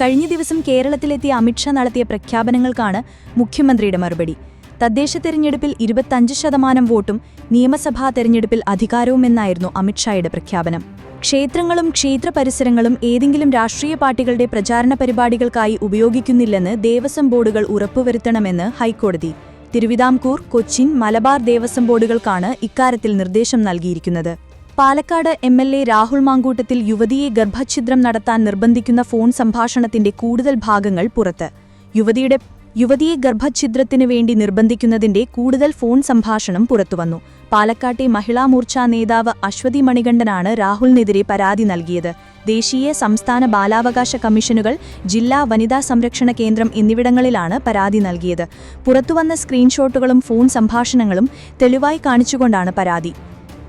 കഴിഞ്ഞ ദിവസം കേരളത്തിലെത്തിയ അമിത്ഷാ നടത്തിയ പ്രഖ്യാപനങ്ങൾക്കാണ് മുഖ്യമന്ത്രിയുടെ മറുപടി. തദ്ദേശ തെരഞ്ഞെടുപ്പിൽ ഇരുപത്തഞ്ച് ശതമാനം വോട്ടും നിയമസഭാ തെരഞ്ഞെടുപ്പിൽ അധികാരവുമെന്നായിരുന്നു അമിത്ഷായുടെ പ്രഖ്യാപനം. ക്ഷേത്രങ്ങളും ക്ഷേത്ര പരിസരങ്ങളും ഏതെങ്കിലും രാഷ്ട്രീയ പാർട്ടികളുടെ പ്രചാരണ പരിപാടികൾക്കായി ഉപയോഗിക്കുന്നില്ലെന്ന് ദേവസ്വം ബോർഡുകൾ ഉറപ്പുവരുത്തണമെന്ന് ഹൈക്കോടതി. തിരുവിതാംകൂർ കൊച്ചിൻ മലബാർ ദേവസ്വം ബോർഡുകൾക്കാണ് ഇക്കാര്യത്തിൽ നിർദ്ദേശം നൽകിയിരിക്കുന്നത്. Palakkad M L A Rahul Mamkootathil യുവതിയെ ഗർഭഛിദ്രം നടത്താൻ നിർബന്ധിക്കുന്ന ഫോൺ സംഭാഷണത്തിന്റെ കൂടുതൽ ഭാഗങ്ങൾ പുറത്ത്. യുവതിയുടെ യുവതിയെ ഗർഭഛിദ്രത്തിനു വേണ്ടി നിർബന്ധിക്കുന്നതിന്റെ കൂടുതൽ ഫോൺ സംഭാഷണം പുറത്തുവന്നു. പാലക്കാട്ടെ മഹിളാ മോർച്ച നേതാവ് അശ്വതി മണികണ്ഠനാണ് രാഹുലിനെതിരെ പരാതി നൽകിയത്. ദേശീയ സംസ്ഥാന ബാലാവകാശ കമ്മീഷനുകൾ ജില്ലാ വനിതാ സംരക്ഷണ കേന്ദ്രം എന്നിവിടങ്ങളിലാണ് പരാതി നൽകിയത്. പുറത്തുവന്ന സ്ക്രീൻഷോട്ടുകളും ഫോൺ സംഭാഷണങ്ങളും തെളിവായി കാണിച്ചുകൊണ്ടാണ് പരാതി.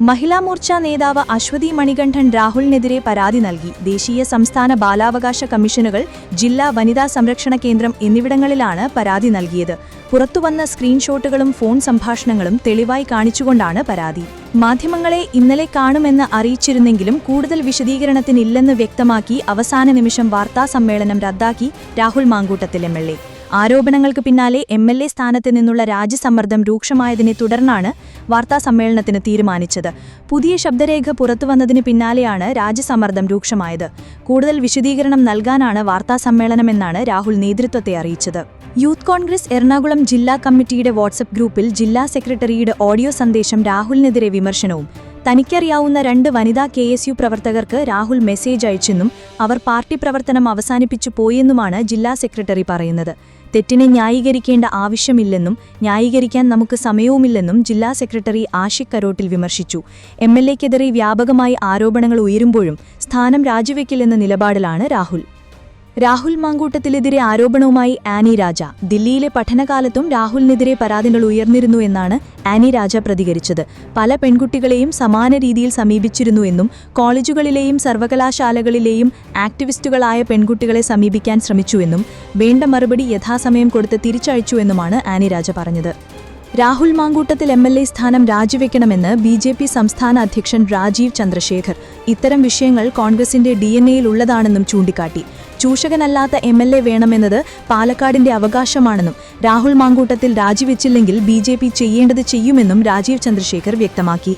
മഹിളാ മോർച്ച നേതാവ് അശ്വതി മണികണ്ഠൻ രാഹുലിനെതിരെ പരാതി നൽകി. ദേശീയ സംസ്ഥാന ബാലാവകാശ കമ്മീഷനുകൾ ജില്ലാ വനിതാ സംരക്ഷണ കേന്ദ്രം എന്നിവിടങ്ങളിലാണ് പരാതി നൽകിയത്. പുറത്തുവന്ന സ്ക്രീൻഷോട്ടുകളും ഫോൺ സംഭാഷണങ്ങളും തെളിവായി കാണിച്ചുകൊണ്ടാണ് പരാതി. മാധ്യമങ്ങളെ ഇന്നലെ കാണുമെന്ന് അറിയിച്ചിരുന്നെങ്കിലും കൂടുതൽ വിശദീകരണത്തിനില്ലെന്ന് വ്യക്തമാക്കി അവസാന നിമിഷം വാർത്താസമ്മേളനം റദ്ദാക്കി രാഹുൽ മാങ്കൂട്ടത്തിൽ എം. ആരോപണങ്ങൾക്ക് പിന്നാലെ എം എൽ എ സ്ഥാനത്ത് നിന്നുള്ള രാജ്യസമ്മർദ്ദം രൂക്ഷമായതിനെ തുടർന്നാണ് വാർത്താസമ്മേളനത്തിന് തീരുമാനിച്ചത്. പുതിയ ശബ്ദരേഖ പുറത്തുവന്നതിന് പിന്നാലെയാണ് രാജ്യസമ്മർദ്ദം രൂക്ഷമായത്. കൂടുതൽ വിശദീകരണം നൽകാനാണ് വാർത്താസമ്മേളനമെന്നാണ് രാഹുൽ നേതൃത്വത്തെ അറിയിച്ചത്. യൂത്ത് കോൺഗ്രസ് എറണാകുളം ജില്ലാ കമ്മിറ്റിയുടെ വാട്സപ്പ് ഗ്രൂപ്പിൽ ജില്ലാ സെക്രട്ടറിയുടെ ഓഡിയോ സന്ദേശം രാഹുലിനെതിരെ വിമർശനവും. തനിക്കറിയാവുന്ന രണ്ട് വനിതാ കെ എസ് യു പ്രവർത്തകർക്ക് രാഹുൽ മെസ്സേജ് അയച്ചെന്നും അവർ പാർട്ടി പ്രവർത്തനം അവസാനിപ്പിച്ചു പോയെന്നുമാണ് ജില്ലാ സെക്രട്ടറി പറയുന്നത്. തെറ്റിനെ ന്യായീകരിക്കേണ്ട ആവശ്യമില്ലെന്നും ന്യായീകരിക്കാൻ നമുക്ക് സമയവുമില്ലെന്നും ജില്ലാ സെക്രട്ടറി ആഷിഖ് കരോട്ടിൽ വിമർശിച്ചു. എം എൽ എക്കെതിരെ വ്യാപകമായി ആരോപണങ്ങൾ ഉയരുമ്പോഴും സ്ഥാനം രാജിവെക്കില്ലെന്ന നിലപാടിലാണ് രാഹുൽ. രാഹുൽ മാങ്കൂട്ടത്തിലെതിരെ ആരോപണവുമായി ആനി രാജ. ദില്ലിയിലെ പഠനകാലത്തും രാഹുലിനെതിരെ പരാതികൾ ഉയർന്നിരുന്നു എന്നാണ് ആനി രാജ പ്രതികരിച്ചത്. പല പെൺകുട്ടികളെയും സമാന രീതിയിൽ സമീപിച്ചിരുന്നു എന്നും കോളേജുകളിലെയും സർവകലാശാലകളിലെയും ആക്ടിവിസ്റ്റുകളായ പെൺകുട്ടികളെ സമീപിക്കാൻ ശ്രമിച്ചുവെന്നും വേണ്ട മറുപടി യഥാസമയം കൊടുത്ത് തിരിച്ചയച്ചുവെന്നുമാണ് ആനി രാജ പറഞ്ഞത്. Rahul Mamkootathil M L A സ്ഥാനം രാജിവെക്കണമെന്ന് ബി ജെ പി സംസ്ഥാന അധ്യക്ഷൻ രാജീവ് ചന്ദ്രശേഖർ. ഇത്തരം വിഷയങ്ങൾ കോൺഗ്രസിന്റെ ഡി എൻ എയിൽ ഉള്ളതാണെന്നും ചൂണ്ടിക്കാട്ടി. ചൂഷകനല്ലാത്ത എം എൽ എ വേണമെന്നത് പാലക്കാടിന്റെ അവകാശമാണെന്നും രാഹുൽ മാങ്കൂട്ടത്തിൽ രാജിവെച്ചില്ലെങ്കിൽ ബി ജെ പി ചെയ്യേണ്ടത് ചെയ്യുമെന്നും രാജീവ് ചന്ദ്രശേഖർ വ്യക്തമാക്കി.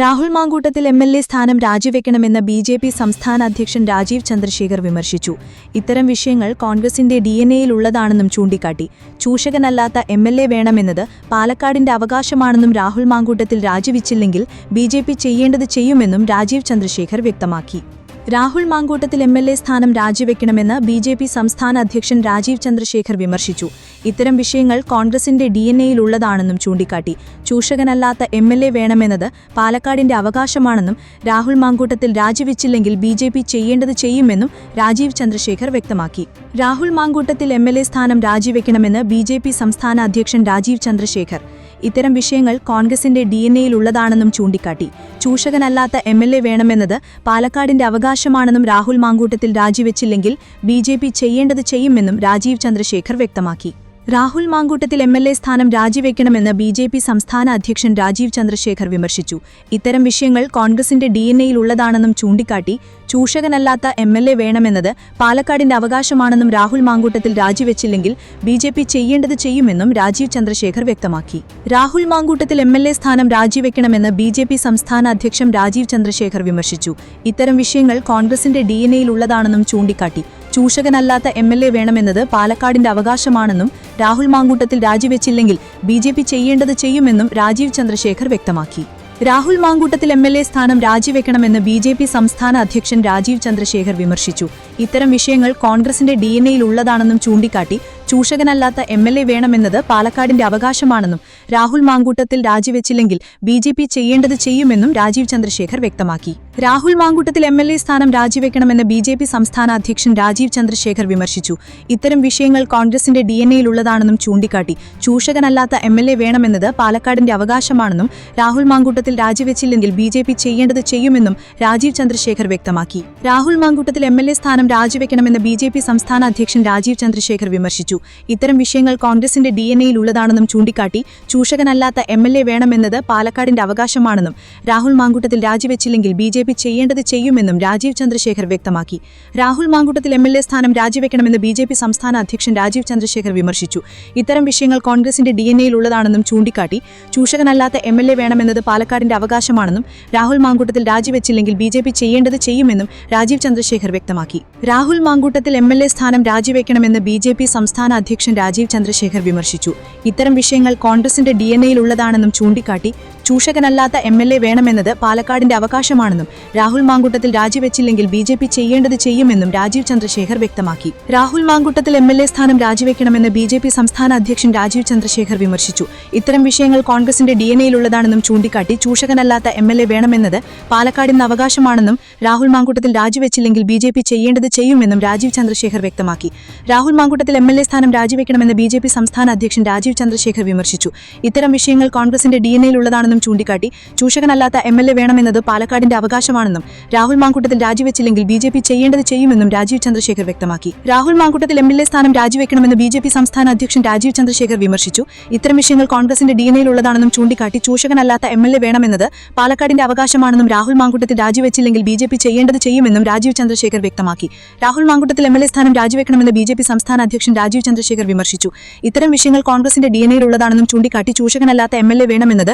Rahul Mamkootathil M L A സ്ഥാനം രാജിവെക്കണമെന്ന ബി ജെ പി സംസ്ഥാന അധ്യക്ഷൻ രാജീവ് ചന്ദ്രശേഖർ വിമർശിച്ചു. ഇത്തരം വിഷയങ്ങൾ കോൺഗ്രസിന്റെ ഡി എൻ എയിൽ ഉള്ളതാണെന്നും ചൂണ്ടിക്കാട്ടി. ചൂഷകനല്ലാത്ത എം എൽ എ വേണമെന്നത് പാലക്കാടിന്റെ അവകാശമാണെന്നും രാഹുൽ മാങ്കൂട്ടത്തിൽ രാജിവെച്ചില്ലെങ്കിൽ ബി ചെയ്യേണ്ടത് ചെയ്യുമെന്നും രാജീവ് ചന്ദ്രശേഖർ വ്യക്തമാക്കി. Rahul Mamkootathil M L A സ്ഥാനം രാജിവെക്കണമെന്ന് ബി ജെ പി സംസ്ഥാന അധ്യക്ഷൻ രാജീവ് ചന്ദ്രശേഖർ വിമർശിച്ചു. ഇത്തരം വിഷയങ്ങൾ കോൺഗ്രസിന്റെ ഡി എൻ എയിൽ ഉള്ളതാണെന്നും ചൂണ്ടിക്കാട്ടി. ചൂഷകനല്ലാത്ത എം എൽ എ വേണമെന്നത് പാലക്കാടിന്റെ അവകാശമാണെന്നും രാഹുൽ മാങ്കൂട്ടത്തിൽ രാജിവെച്ചില്ലെങ്കിൽ ബി ജെ പി ചെയ്യേണ്ടത് ചെയ്യുമെന്നും രാജീവ് ചന്ദ്രശേഖർ വ്യക്തമാക്കി. Rahul Mamkootathil M L A സ്ഥാനം രാജിവെക്കണമെന്ന് ബി ജെ പി സംസ്ഥാന അധ്യക്ഷൻ രാജീവ് ചന്ദ്രശേഖർ. ഇത്തരം വിഷയങ്ങൾ കോൺഗ്രസിന്റെ ഡി എൻ എയിൽ ഉള്ളതാണെന്നും ചൂണ്ടിക്കാട്ടി. ചൂഷകനല്ലാത്ത എം എൽ എ വേണമെന്നത് പാലക്കാടിന്റെ അവകാശമാണെന്നും രാഹുൽ മാങ്കൂട്ടത്തിൽ രാജിവെച്ചില്ലെങ്കിൽ ബി ചെയ്യേണ്ടത് ചെയ്യുമെന്നും രാജീവ് ചന്ദ്രശേഖർ വ്യക്തമാക്കി. Rahul Mamkootathil M L A സ്ഥാനം രാജിവെക്കണമെന്ന് ബി ജെ പി സംസ്ഥാന അധ്യക്ഷൻ രാജീവ് ചന്ദ്രശേഖർ വിമർശിച്ചു. ഇത്തരം വിഷയങ്ങൾ കോൺഗ്രസിന്റെ ഡി എൻ എയിൽ ഉള്ളതാണെന്നും ചൂണ്ടിക്കാട്ടി ചൂഷകനല്ലാത്ത എം എൽ എ വേണമെന്നത് പാലക്കാടിന്റെ അവകാശമാണെന്നും രാഹുൽ മാങ്കൂട്ടത്തിൽ രാജിവെച്ചില്ലെങ്കിൽ ബി ജെ പി ചെയ്യേണ്ടത് ചെയ്യുമെന്നും രാജീവ് ചന്ദ്രശേഖർ വ്യക്തമാക്കി. Rahul Mamkootathil M L A സ്ഥാനം രാജിവെക്കണമെന്ന് ബി ജെ പി സംസ്ഥാന അധ്യക്ഷൻ രാജീവ് ചന്ദ്രശേഖർ വിമർശിച്ചു. ഇത്തരം വിഷയങ്ങൾ കോൺഗ്രസിന്റെ ഡി എൻ എയിൽ ഉള്ളതാണെന്നും ചൂണ്ടിക്കാട്ടി. ചൂഷകനല്ലാത്ത എം എൽ എ വേണമെന്നത് പാലക്കാടിന്റെ അവകാശമാണെന്നും രാഹുൽ മാങ്കൂട്ടത്തിൽ രാജിവെച്ചില്ലെങ്കിൽ ബി ജെ പി ചെയ്യേണ്ടത് ചെയ്യുമെന്നും രാജീവ് ചന്ദ്രശേഖർ വ്യക്തമാക്കി. Rahul Mamkootathil M L A സ്ഥാനം രാജിവെക്കണമെന്ന് ബി ജെ പി സംസ്ഥാന അധ്യക്ഷൻ രാജീവ് ചന്ദ്രശേഖർ വിമർശിച്ചു. ഇത്തരം വിഷയങ്ങൾ കോൺഗ്രസിന്റെ ഡി എൻ എയിൽ ഉള്ളതാണെന്നും ചൂണ്ടിക്കാട്ടി ചൂഷകനല്ലാത്ത എം എൽ എ വേണമെന്നത് പാലക്കാടിന്റെ അവകാശമാണെന്നും രാഹുൽ മാങ്കൂട്ടത്തിൽ രാജിവെച്ചില്ലെങ്കിൽ ബി ജെ പി ചെയ്യേണ്ടത് ചെയ്യുമെന്നും രാജീവ് ചന്ദ്രശേഖർ വ്യക്തമാക്കി. Rahul Mamkootathil M L A സ്ഥാനം രാജിവെക്കണമെന്ന് ബി ജെ പി സംസ്ഥാന അധ്യക്ഷൻ രാജീവ് ചന്ദ്രശേഖർ വിമർശിച്ചു. ഇത്തരം വിഷയങ്ങൾ കോൺഗ്രസിന്റെ ഡി എൻ എയിൽ ഉള്ളതാണെന്നും ചൂണ്ടിക്കാട്ടി. ചൂഷകനല്ലാത്ത എം എൽ എ വേണമെന്നത് പാലക്കാടിന്റെ അവകാശമാണെന്നും രാഹുൽ മാങ്കൂട്ടത്തിൽ രാജിവെച്ചില്ലെങ്കിൽ ബി ജെ പി ചെയ്യേണ്ടത് ചെയ്യുമെന്നും രാജീവ് ചന്ദ്രശേഖർ വ്യക്തമാക്കി. Rahul Mamkootathil M L A സ്ഥാനം രാജിവെക്കണമെന്ന് ബി ജെ പി സംസ്ഥാന അധ്യക്ഷൻ രാജീവ് ചന്ദ്രശേഖർ വിമർശിച്ചു. ഇത്തരം വിഷയങ്ങൾ കോൺഗ്രസിന്റെ ഡി എൻ എയിൽ ഉള്ളതാണെന്നും ചൂണ്ടിക്കാട്ടി ചൂഷകനല്ലാത്ത എം എൽ എ വേണമെന്നത് പാലക്കാടിന്റെ അവകാശമാണെന്നും രാഹുൽ മാങ്കൂട്ടത്തിൽ രാജിവെച്ചില്ലെങ്കിൽ ബി ജെ പി ചെയ്യേണ്ടത് ചെയ്യുമെന്നും രാജീവ് ചന്ദ്രശേഖർ വ്യക്തമാക്കി. Rahul Mamkootathil M L A സ്ഥാനം രാജിവെക്കണമെന്ന് ബി ജെ പി സംസ്ഥാന അധ്യക്ഷൻ രാജീവ് ചന്ദ്രശേഖർ വിമർശിച്ചു. ഇത്തരം വിഷയങ്ങൾ കോൺഗ്രസിന്റെ ഡി എൻ എയിൽ ഉള്ളതാണെന്നും ചൂണ്ടിക്കാട്ടി ചൂഷകനല്ലാത്ത എം എൽ എ വേണമെന്നത് പാലക്കാടിന്റെ അവകാശമാണെന്നും രാഹുൽ മാങ്കൂട്ടത്തിൽ രാജിവെച്ചില്ലെങ്കിൽ ബി ജെ പി ചെയ്യേണ്ടത് ചെയ്യുമെന്നും രാജീവ് ചന്ദ്രശേഖർ വ്യക്തമാക്കി. Rahul Mamkootathil M L A സ്ഥാനം രാജിവെക്കണമെന്ന് ബി ജെ പി സംസ്ഥാന അധ്യക്ഷൻ രാജീവ് ചന്ദ്രശേഖർ വിമർശിച്ചു. ഇത്തരം വിഷയങ്ങൾ കോൺഗ്രസിന്റെ ഡി എൻ എയിൽ ഉള്ളതാണെന്നും ചൂണ്ടിക്കാട്ടി ചൂഷകനല്ലാത്ത എം എൽ എ വേണമെന്നത് പാലക്കാടിന്റെ അവകാശമാണെന്നും രാഹുൽ മാങ്കുട്ടത്തിൽ രാജിവെച്ചില്ലെങ്കിൽ ബി ജെ പി ചെയ്യേണ്ടത് ചെയ്യുമെന്നും രാജീവ് ചന്ദ്രശേഖർ വ്യക്തമാക്കി. Rahul Mamkootathil M L A സ്ഥാനം രാജിവെക്കണമെന്ന് ബി ജെ പി സംസ്ഥാന അധ്യക്ഷൻ രാജീവ് ചന്ദ്രശേഖർ വിമർശിച്ചു. ഇത്തരം വിഷയങ്ങൾ കോൺഗ്രസിന്റെ ഡി എൻ എയിലുള്ളതാണെന്നും ചൂണ്ടിക്കാട്ടി ചൂഷകനല്ലാത്ത എം എൽ എ വേണമെന്നത് പാലക്കാടിന്റെ അവകാശമാണെന്നും രാഹുൽ മാങ്കുട്ടത്തിൽ രാജിവെച്ചില്ലെങ്കിൽ ബി ജെ പി ചെയ്യേണ്ടത് ചെയ്യുമെന്നും രാജീവ് ചന്ദ്രശേഖർ വ്യക്തമാക്കി. Rahul Mamkootathil M L A സ്ഥാനം രാജിവെക്കണമെന്ന് ബി ജെ പി സംസ്ഥാന അധ്യക്ഷൻ രാജീവ് ചന്ദ്രശേഖർ വിമർശിച്ചു. ഇത്തരം വിഷയങ്ങൾ കോൺഗ്രസിന്റെ ഡി എൻ എയിലുള്ളതാണെന്നും ചൂണ്ടിക്കാട്ടി ചൂഷകനല്ലാത്ത എം എൽ എ വേണമെന്നത് പാലക്കാടിന്റെ അവകാശമാണെന്നും രാഹുൽ മാങ്കൂട്ടത്തിൽ രാജിവെച്ചില്ലെങ്കിൽ ബി ജെ പി ചെയ്യേണ്ടത് ചെയ്യുമെന്നും രാജീവ് ചന്ദ്രശേഖർ വ്യക്തമാക്കി. Rahul Mamkootathil M L A സ്ഥാനം രാജിവെക്കണമെന്ന് ബി ജെ പി സംസ്ഥാന അധ്യക്ഷൻ രാജീവ് ചന്ദ്രശേഖർ വിമർശിച്ചു. ഇത്തരം വിഷയങ്ങൾ കോൺഗ്രസിന്റെ ഡി എൻ എയിലുള്ളതാണെന്നും ചൂണ്ടിക്കാട്ടി ചൂഷകനല്ലാത്ത എം എൽ എ വേണമെന്നത് പാലക്കാടിന്റെ അവകാശമാണെന്നും രാഹുൽ മാങ്കൂട്ടത്തിൽ രാജിവെച്ചില്ലെങ്കിൽ ബി ജെ പി ചെയ്യേണ്ടത് ചെയ്യുമെന്നും രാജീവ് ചന്ദ്രശേഖർ വ്യക്തമാക്കി. Rahul Mamkootathil M L A സ്ഥാനം രാജിവെക്കണമെന്ന് ബി ജെ പി സംസ്ഥാന അധ്യക്ഷൻ രാജീവ് ചന്ദ്രശേഖർ വിമർശിച്ചു. ഇത്തരം വിഷയങ്ങൾ കോൺഗ്രസിന്റെ ഡി എൻ എയിലുള്ളതാണെന്നും ചൂണ്ടിക്കാട്ടി ചൂഷകനല്ലാത്ത എം എൽ എ വേണമെന്നത്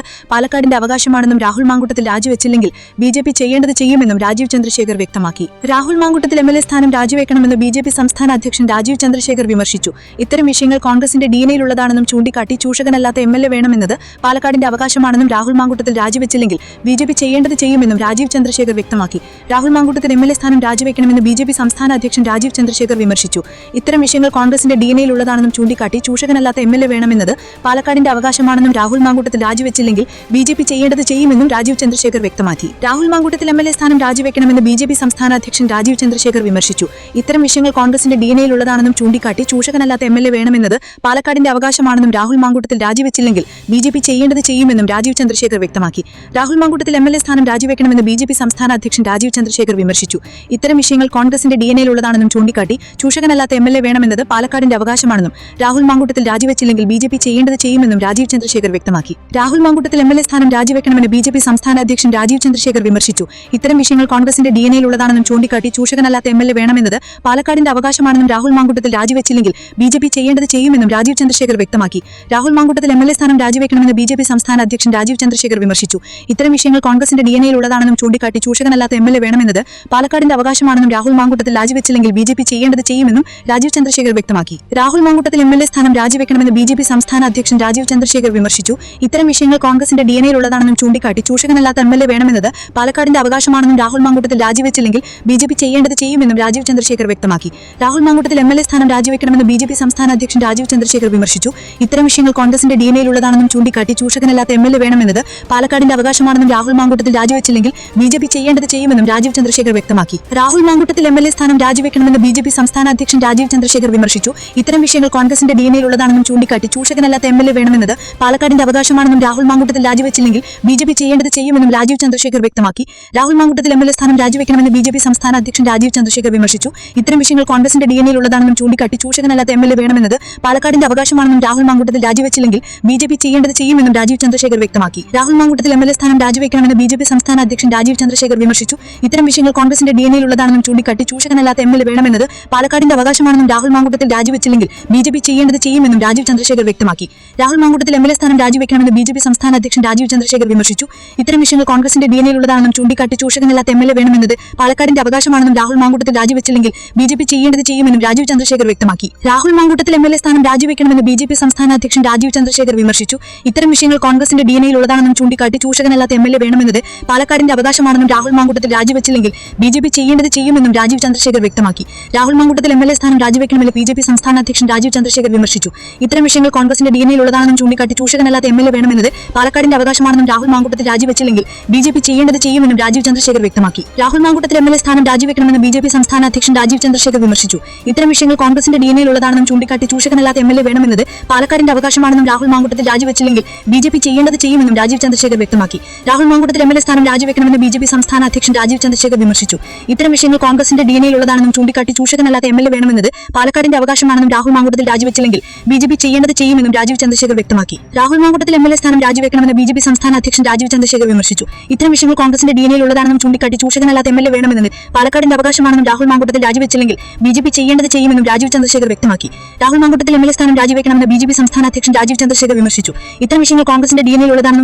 പാലക്കാടിന്റെ അവകാശമാണെന്നും രാഹുൽ മാങ്കുട്ടത്തിൽ രാജിവെച്ചില്ലെങ്കിൽ ബി ജെ പി ചെയ്യേണ്ടത് ചെയ്യുമെന്നും രാജീവ് ചന്ദ്രശേഖർ വ്യക്തമാക്കി. Rahul Mamkootathil M L A സ്ഥാനം രാജിവെക്കണമെന്ന് ബി ജെ പി സംസ്ഥാന അധ്യക്ഷൻ രാജീവ് ചന്ദ്രശേഖർ വിമർശിച്ചു. ഇത്തരം വിഷയങ്ങൾ കോൺഗ്രസിന്റെ ഡി എൻ എയിലുള്ളതാണെന്നും ചൂണ്ടിക്കാട്ടി ചൂഷകനല്ലാത്ത എം എൽ എ വേണമെന്നത് പാലക്കാടിന്റെ അവകാശമാണെന്നും രാഹുൽ മാങ്കുട്ടത്തിൽ രാജിവെച്ചില്ലെങ്കിൽ ബി ജെ പി ചെയ്യേണ്ടത് ചെയ്യുമെന്നും രാജീവ് ചന്ദ്രശേഖർ വ്യക്തമാക്കി. Rahul Mamkootathil M L A സ്ഥാനം രാജിവെക്കണമെന്ന് ബി ജെ പി സംസ്ഥാന അധ്യക്ഷൻ രാജീവ് ചന്ദ്രശേഖർ വിമർശിച്ചു. ഇത്തരം വിഷയങ്ങൾ കോൺഗ്രസിന്റെ ഡി എൻ എയിലുള്ളതാണെന്നും ചൂണ്ടിക്കാട്ടി ചൂഷകനല്ലാത്ത എം എൽ എ വേണമെന്നത് പാലക്കാടിന്റെ അവകാശമാണെന്നും രാഹുൽ മാങ്കുട്ടത്തിൽ രാജിവെച്ചില്ലെങ്കിൽ ബി ബി ജെ പി ചെയ്യേണ്ടത് ചെയ്യുമെന്നും രാജീവ് ചന്ദ്രശേഖർ വ്യക്തമാക്കി. Rahul Mamkootathil M L A സ്ഥാനം രാജിവെക്കണമെന്ന് ബി ജെ പി സംസ്ഥാന അധ്യക്ഷൻ രാജീവ് ചന്ദ്രശേഖർ വിമർശിച്ചു. ഇത്തരം വിഷയങ്ങൾ കോൺഗ്രസിന്റെ ഡി എൻ എയിലുള്ളതാണെന്നും ചൂണ്ടിക്കാട്ടി ചൂഷകനല്ലാത്ത എം എൽ എ വേണമെന്നത് പാലക്കാടിന്റെ അവകാശമാണെന്നും രാഹുൽ മാങ്കൂട്ടത്തിൽ രാജിവെച്ചില്ലെങ്കിൽ ബി ജെ പി ചെയ്യേണ്ടത് ചെയ്യുമെന്നും രാജീവ് ചന്ദ്രശേഖർ വ്യക്തമാക്കി. Rahul Mamkootathil M L A സ്ഥാനം രാജിവെക്കണമെന്ന് ബി ജെ പി സംസ്ഥാന അധ്യക്ഷൻ രാജീവ് ചന്ദ്രശേഖർ വിമർശിച്ചു. ഇത്തരം വിഷയങ്ങൾ കോൺഗ്രസിന്റെ ഡി എൻ എയിലുള്ളതാണെന്നും ചൂണ്ടിക്കാട്ടി ചൂഷകനല്ലാത്ത എം എൽ എ വേണമെന്നത് പാലക്കാടിന്റെ അവകാശമാണെന്നും രാഹുൽ മാങ്കൂട്ടത്തിൽ രാജിവെച്ചില്ലെങ്കിൽ ബി ജെ പി ചെയ്യേണ്ടത് ചെയ്യുമെന്നും രാജീവ് ചന്ദ്രശേഖർ വ്യക്തമാക്കി. Rahul Mamkootathil M L A സ്ഥാനം രാജിവെക്കണമെന്ന് ബി ജെ പി സംസ്ഥാന അധ്യക്ഷൻ രാജീവ് ചന്ദ്രശേഖർ വിമർശിച്ചു. ഇത്തരം വിഷയങ്ങൾ കോൺഗ്രസിന്റെ ഡി എൻ എയിലുള്ളതാണെന്നും ചൂണ്ടിക്കാട്ടി ചൂഷകനല്ലാത്ത എം എൽ എ വേണമെന്നത് പാലക്കാടിന്റെ അവകാശമാണെന്നും രാഹുൽ മാങ്കൂട്ടത്തിൽ രാജിവെച്ചില്ലെങ്കിൽ ബി ജെ പി ചെയ്യേണ്ടത് ചെയ്യുമെന്നും രാജീവ് ചന്ദ്രശേഖർ വ്യക്തമാക്കി. Rahul Mamkootathil M L A സ്ഥാനം രാജിവെക്കണമെന്ന് ബി ജെ പി സംസ്ഥാന അധ്യക്ഷൻ രാജീവ് ചന്ദ്രശേഖർ വിമർശിച്ചു. ഇത്തരം വിഷയങ്ങൾ കോൺഗ്രസിന്റെ ഡി എൻ എയിലുള്ളതാണെന്നും ചൂണ്ടിക്കാട്ടി ചൂഷകനല്ലാത്ത എം എൽ എ വേണമെന്നത് പാലക്കാടിന്റെ അവകാശമാണെന്നും രാഹുൽ മാങ്കൂട്ടത്തിൽ രാജിവെച്ചില്ലെങ്കിൽ ബി ജെ പി ചെയ്യേണ്ടത് ചെയ്യുമെന്നും രാജീവ് ചന്ദ്രശേഖർ വ്യക്തമാക്കി. Rahul Mamkootathil M L A സ്ഥാനം രാജിവെക്കണമെന്ന് ബി ജെ പി സംസ്ഥാന അധ്യക്ഷൻ രാജീവ് ചന്ദ്രശേഖർ വിമർശിച്ചു. ഇത്തരം വിഷയങ്ങൾ കോൺഗ്രസിന്റെ ഡി എൻ എയിലുള്ളതാണെന്നും ചൂണ്ടിക്കാട്ടി ചൂഷകനല്ലാത്ത എം എൽ എ വേണമെന്നത് പാലക്കാടിന്റെ അവകാശമാണെന്നും രാഹുൽ മാങ്കൂട്ടത്തിൽ രാജിവെച്ചില്ലെങ്കിൽ ബി ജെ പി ചെയ്യേണ്ടത് ചെയ്യുമെന്നും രാജീവ് ചന്ദ്രശേഖർ വ്യക്തമാക്കി. Rahul Mamkootathil M L A സ്ഥാനം രാജിവെക്കണമെന്ന് ബി ജെ പി സംസ്ഥാന അധ്യക്ഷൻ രാജീവ് ചന്ദ്രശേഖർ വിമർശിച്ചു. ഇത്തരം വിഷയങ്ങൾ കോൺഗ്രസിന്റെ ഡി എൻ എയിലുള്ളതാണെന്നും ചൂണ്ടിക്കാട്ടി ചൂഷകനല്ലാത്ത എം എൽ എ വേണമെന്നത് പാലക്കാടിന്റെ അവകാശമാണെന്നും രാഹുൽ മാങ്കൂട്ടത്തിൽ രാജിവെച്ചില്ലെങ്കിൽ ബി ജെ പി ചെയ്യേണ്ടത് ചെയ്യുമെന്നും രാജീവ് ചന്ദ്രശേഖർ വ്യക്തമാക്കി. Rahul Mamkootathil M L A സ്ഥാനം രാജിവെക്കണമെന്ന് ബി ജെ പി സംസ്ഥാന അധ്യക്ഷൻ രാജീവ് ചന്ദ്രശേഖർ വിമർശിച്ചു. ഇത്തരം വിഷയങ്ങൾ കോൺഗ്രസിന്റെ ഡി എൻ എയിലുള്ളതാണെന്നും ചൂണ്ടിക്കാട്ടി ചൂഷകനല്ലാത്ത എം എൽ എ വേണമെന്നത് പാലക്കാടിന്റെ അവകാശമാണെന്നും രാഹുൽ മാങ്കൂട്ടത്തിൽ രാജിവെച്ചില്ലെങ്കിൽ ബി ജെ പി ചെയ്യേണ്ടത് ചെയ്യുമെന്നും രാജീവ് ചന്ദ്രശേഖർ വ്യക്തമാക്കി. Rahul Mamkootathil M L A സ്ഥാനം രാജിവെക്കണമെന്ന് ബി ജെ പി സംസ്ഥാന അധ്യക്ഷൻ രാജീവ് ചന്ദ്രശേഖർ വിമർശിച്ചു. ഇത്തരം വിഷയങ്ങൾ കോൺഗ്രസിന്റെ ഡി എൻ എയിലുള്ളതാണെന്നും ചൂണ്ടിക്കാട്ടി ചൂഷകനല്ലാത്ത എം എൽ എ വേണമെന്നത് പാലക്കാടിന്റെ അവകാശമാണെന്നും രാഹുൽ മാങ്കുട്ടത്തിൽ രാജിവെച്ചില്ലെങ്കിൽ ബി ജെ പി ചെയ്യേണ്ടത് ചെയ്യുമെന്നും രാജീവ് ചന്ദ്രശേഖർ വ്യക്തമാക്കി. Rahul Mamkootathil M L A സ്ഥാനം രാജിവെക്കണമെന്ന് ബി ജെ പി സംസ്ഥാന അധ്യക്ഷൻ രാജീവ് ചന്ദ്രശേഖർ വിമർശിച്ചു. ഇത്തരം വിഷയങ്ങൾ കോൺഗ്രസിന്റെ ഡി എൻ എയിലുള്ളതാണെന്നും ചൂണ്ടിക്കാട്ടി ചൂഷകനല്ലാത്ത എം എൽ എ വേണമെന്നത് പാലക്കാടിന്റെ അവകാശമാണെന്നും രാഹുൽ മാങ്കുട്ടത്തിൽ രാജിവെച്ചില്ലെങ്കിൽ ബി ജെ പി ചെയ്യേണ്ടത് ചെയ്യുമെന്നും രാജീവ് ചന്ദ്രശേഖർ വ്യക്തമാക്കി. Rahul Mamkootathil M L A സ്ഥാനം രാജിവെക്കണമെന്ന് ബി ജെ പി സംസ്ഥാന അധ്യക്ഷൻ രാജീവ് ചന്ദ്രശേഖർ വിമർശിച്ചു. ഇത്തരം വിഷയങ്ങൾ കോൺഗ്രസിന്റെ ഡി എൻ എയിലുള്ളതാണെന്നും ചൂണ്ടിക്കാട്ടി ചൂഷകനല്ലാത്ത എം എൽ എ വേണമെന്നത് പാലക്കാടിന്റെ അവകാശമാണെന്നും രാഹുൽ മാങ്കൂട്ടത്തിൽ രാജിവെച്ചില്ലെങ്കിൽ ബി ജെ പി ചെയ്യേണ്ടത് ചെയ്യുമെന്നും രാജീവ് ചന്ദ്രശേഖർ വ്യക്തമാക്കി. Rahul Mamkootathil M L A സ്ഥാനം രാജിവെക്കണമെന്ന് ബി ജെ പി സംസ്ഥാന അധ്യക്ഷൻ രാജീവ് ചന്ദ്രശേഖർ വിമർശിച്ചു. ഇത്തരം വിഷയങ്ങൾ കോൺഗ്രസിന്റെ ഡി എൻ എയിലുള്ളതാണെന്നും ചൂണ്ടിക്കാട്ടി ചൂഷകനല്ലാത്ത എം എൽ എ വേണമെന്നത് പാലക്കാടിന്റെ അവകാശമാണെന്നും രാഹുൽ മാങ്കൂട്ടത്തിൽ രാജിവെച്ചില്ലെങ്കിൽ ബി ജെ പി ചെയ്യേണ്ടത് ചെയ്യുമെന്നും രാജീവ് ചന്ദ്രശേഖർ വ്യക്തമാക്കി. Rahul Mamkootathil M L A സ്ഥാനം രാജിവെക്കണമെന്ന് ബി ജെ പി സംസ്ഥാന അധ്യക്ഷൻ രാജീവ് ചന്ദ്രശേഖർ വിമർശിച്ചു. ഇത്തരം വിഷയങ്ങൾ കോൺഗ്രസിന്റെ ഡി എൻ എയിലുള്ളതാണെന്നും ചൂണ്ടിക്കാട്ടി ചൂഷകനല്ലാത്ത എം എൽ എ വേണമെന്നത് പാലക്കാടിന്റെ അവകാശമാണെന്നും രാഹുൽ മാങ്കൂട്ടത്തിൽ രാജിവെച്ചില്ലെങ്കിൽ ബി ജെ പി ചെയ്യേണ്ടത് ചെയ്യുമെന്നും രാജീവ് ചന്ദ്രശേഖർ വ്യക്തമാക്കി. Rahul Mamkootathil M L A സ്ഥാനം രാജിവെക്കണമെന്ന് ബി ജെ പി സംസ്ഥാന അധ്യക്ഷൻ രാജീവ് ചന്ദ്രശേഖർ വിമർശിച്ചു. ഇത്തരം വിഷയങ്ങൾ കോൺഗ്രസിന്റെ ഡി എൻ എയിലുള്ളതാണെന്നും ചൂണ്ടിക്കാട്ടി ചൂഷകനല്ലാത്ത എം എൽ എ വേണമെന്നത് പാലക്കാടിന്റെ അവകാശമാണെന്നും രാഹുൽ മാങ്കൂട്ടത്തിൽ രാജിവെച്ചില്ലെങ്കിൽ ബി ജെ പി ചെയ്യേണ്ടത് ചെയ്യുമെന്നും രാജീവ് ചന്ദ്രശേഖർ വ്യക്തമാക്കി. Rahul Mamkootathil M L A സ്ഥാനം രാജിവെക്കണമെന്ന് ബി ജെ പി സംസ്ഥാന അധ്യക്ഷൻ രാജീവ് ചന്ദ്രശേഖർ വിമർശിച്ചു. ഇത്തരം വിഷയങ്ങൾ കോൺഗ്രസിന്റെ ഡി എൻ എയിലുള്ളതാണെന്നും ചൂണ്ടിക്കാട്ടി ചൂഷകനല്ലാത്ത എം എൽ എ വേണമെന്നത് പാലക്കാടിന്റെ അവകാശമാണെന്നും രാഹുൽ മാങ്കൂട്ടത്തിൽ രാജിവെച്ചില്ലെങ്കിൽ ബി ജെ പി ചെയ്യേണ്ടത് ചെയ്യുമെന്നും രാജീവ് ചന്ദ്രശേഖർ വ്യക്തമാക്കി. Rahul Mamkootathil M L A സ്ഥാനം രാജിവെക്കണമെന്ന് ബി ജെ പി സംസ്ഥാന അധ്യക്ഷൻ രാജീവ് ചന്ദ്രശേഖർ വിമർശിച്ചു. ഇത്തരം വിഷയങ്ങൾ കോൺഗ്രസിന്റെ ഡി എൻ എയിലുള്ളതാണെന്നും ചൂണ്ടിക്കാട്ടി ചൂഷകനല്ലാത്ത എം എൽ എ വേണമെന്നും പാലക്കാടിന്റെ അവകാശമാണെന്നും രാഹുൽ മാങ്കൂട്ടത്തിൽ രാജിവെച്ചില്ലെങ്കിൽ ബി ജെ പി ചെയ്യേണ്ടത് ചെയ്യുമെന്നും രാജീവ് ചന്ദ്രശേഖർ വ്യക്തമാക്കി. Rahul Mamkootathil M L A സ്ഥാനം രാജിവെക്കണമെന്ന് ബി ജെ പി സംസ്ഥാന അധ്യക്ഷൻ രാജീവ് ചന്ദ്രശേഖർ വിമർശിച്ചു. ഇത്തരം വിഷയങ്ങൾ കോൺഗ്രസിന്റെ ഡി എൻ എയിലുള്ളതാണെന്നും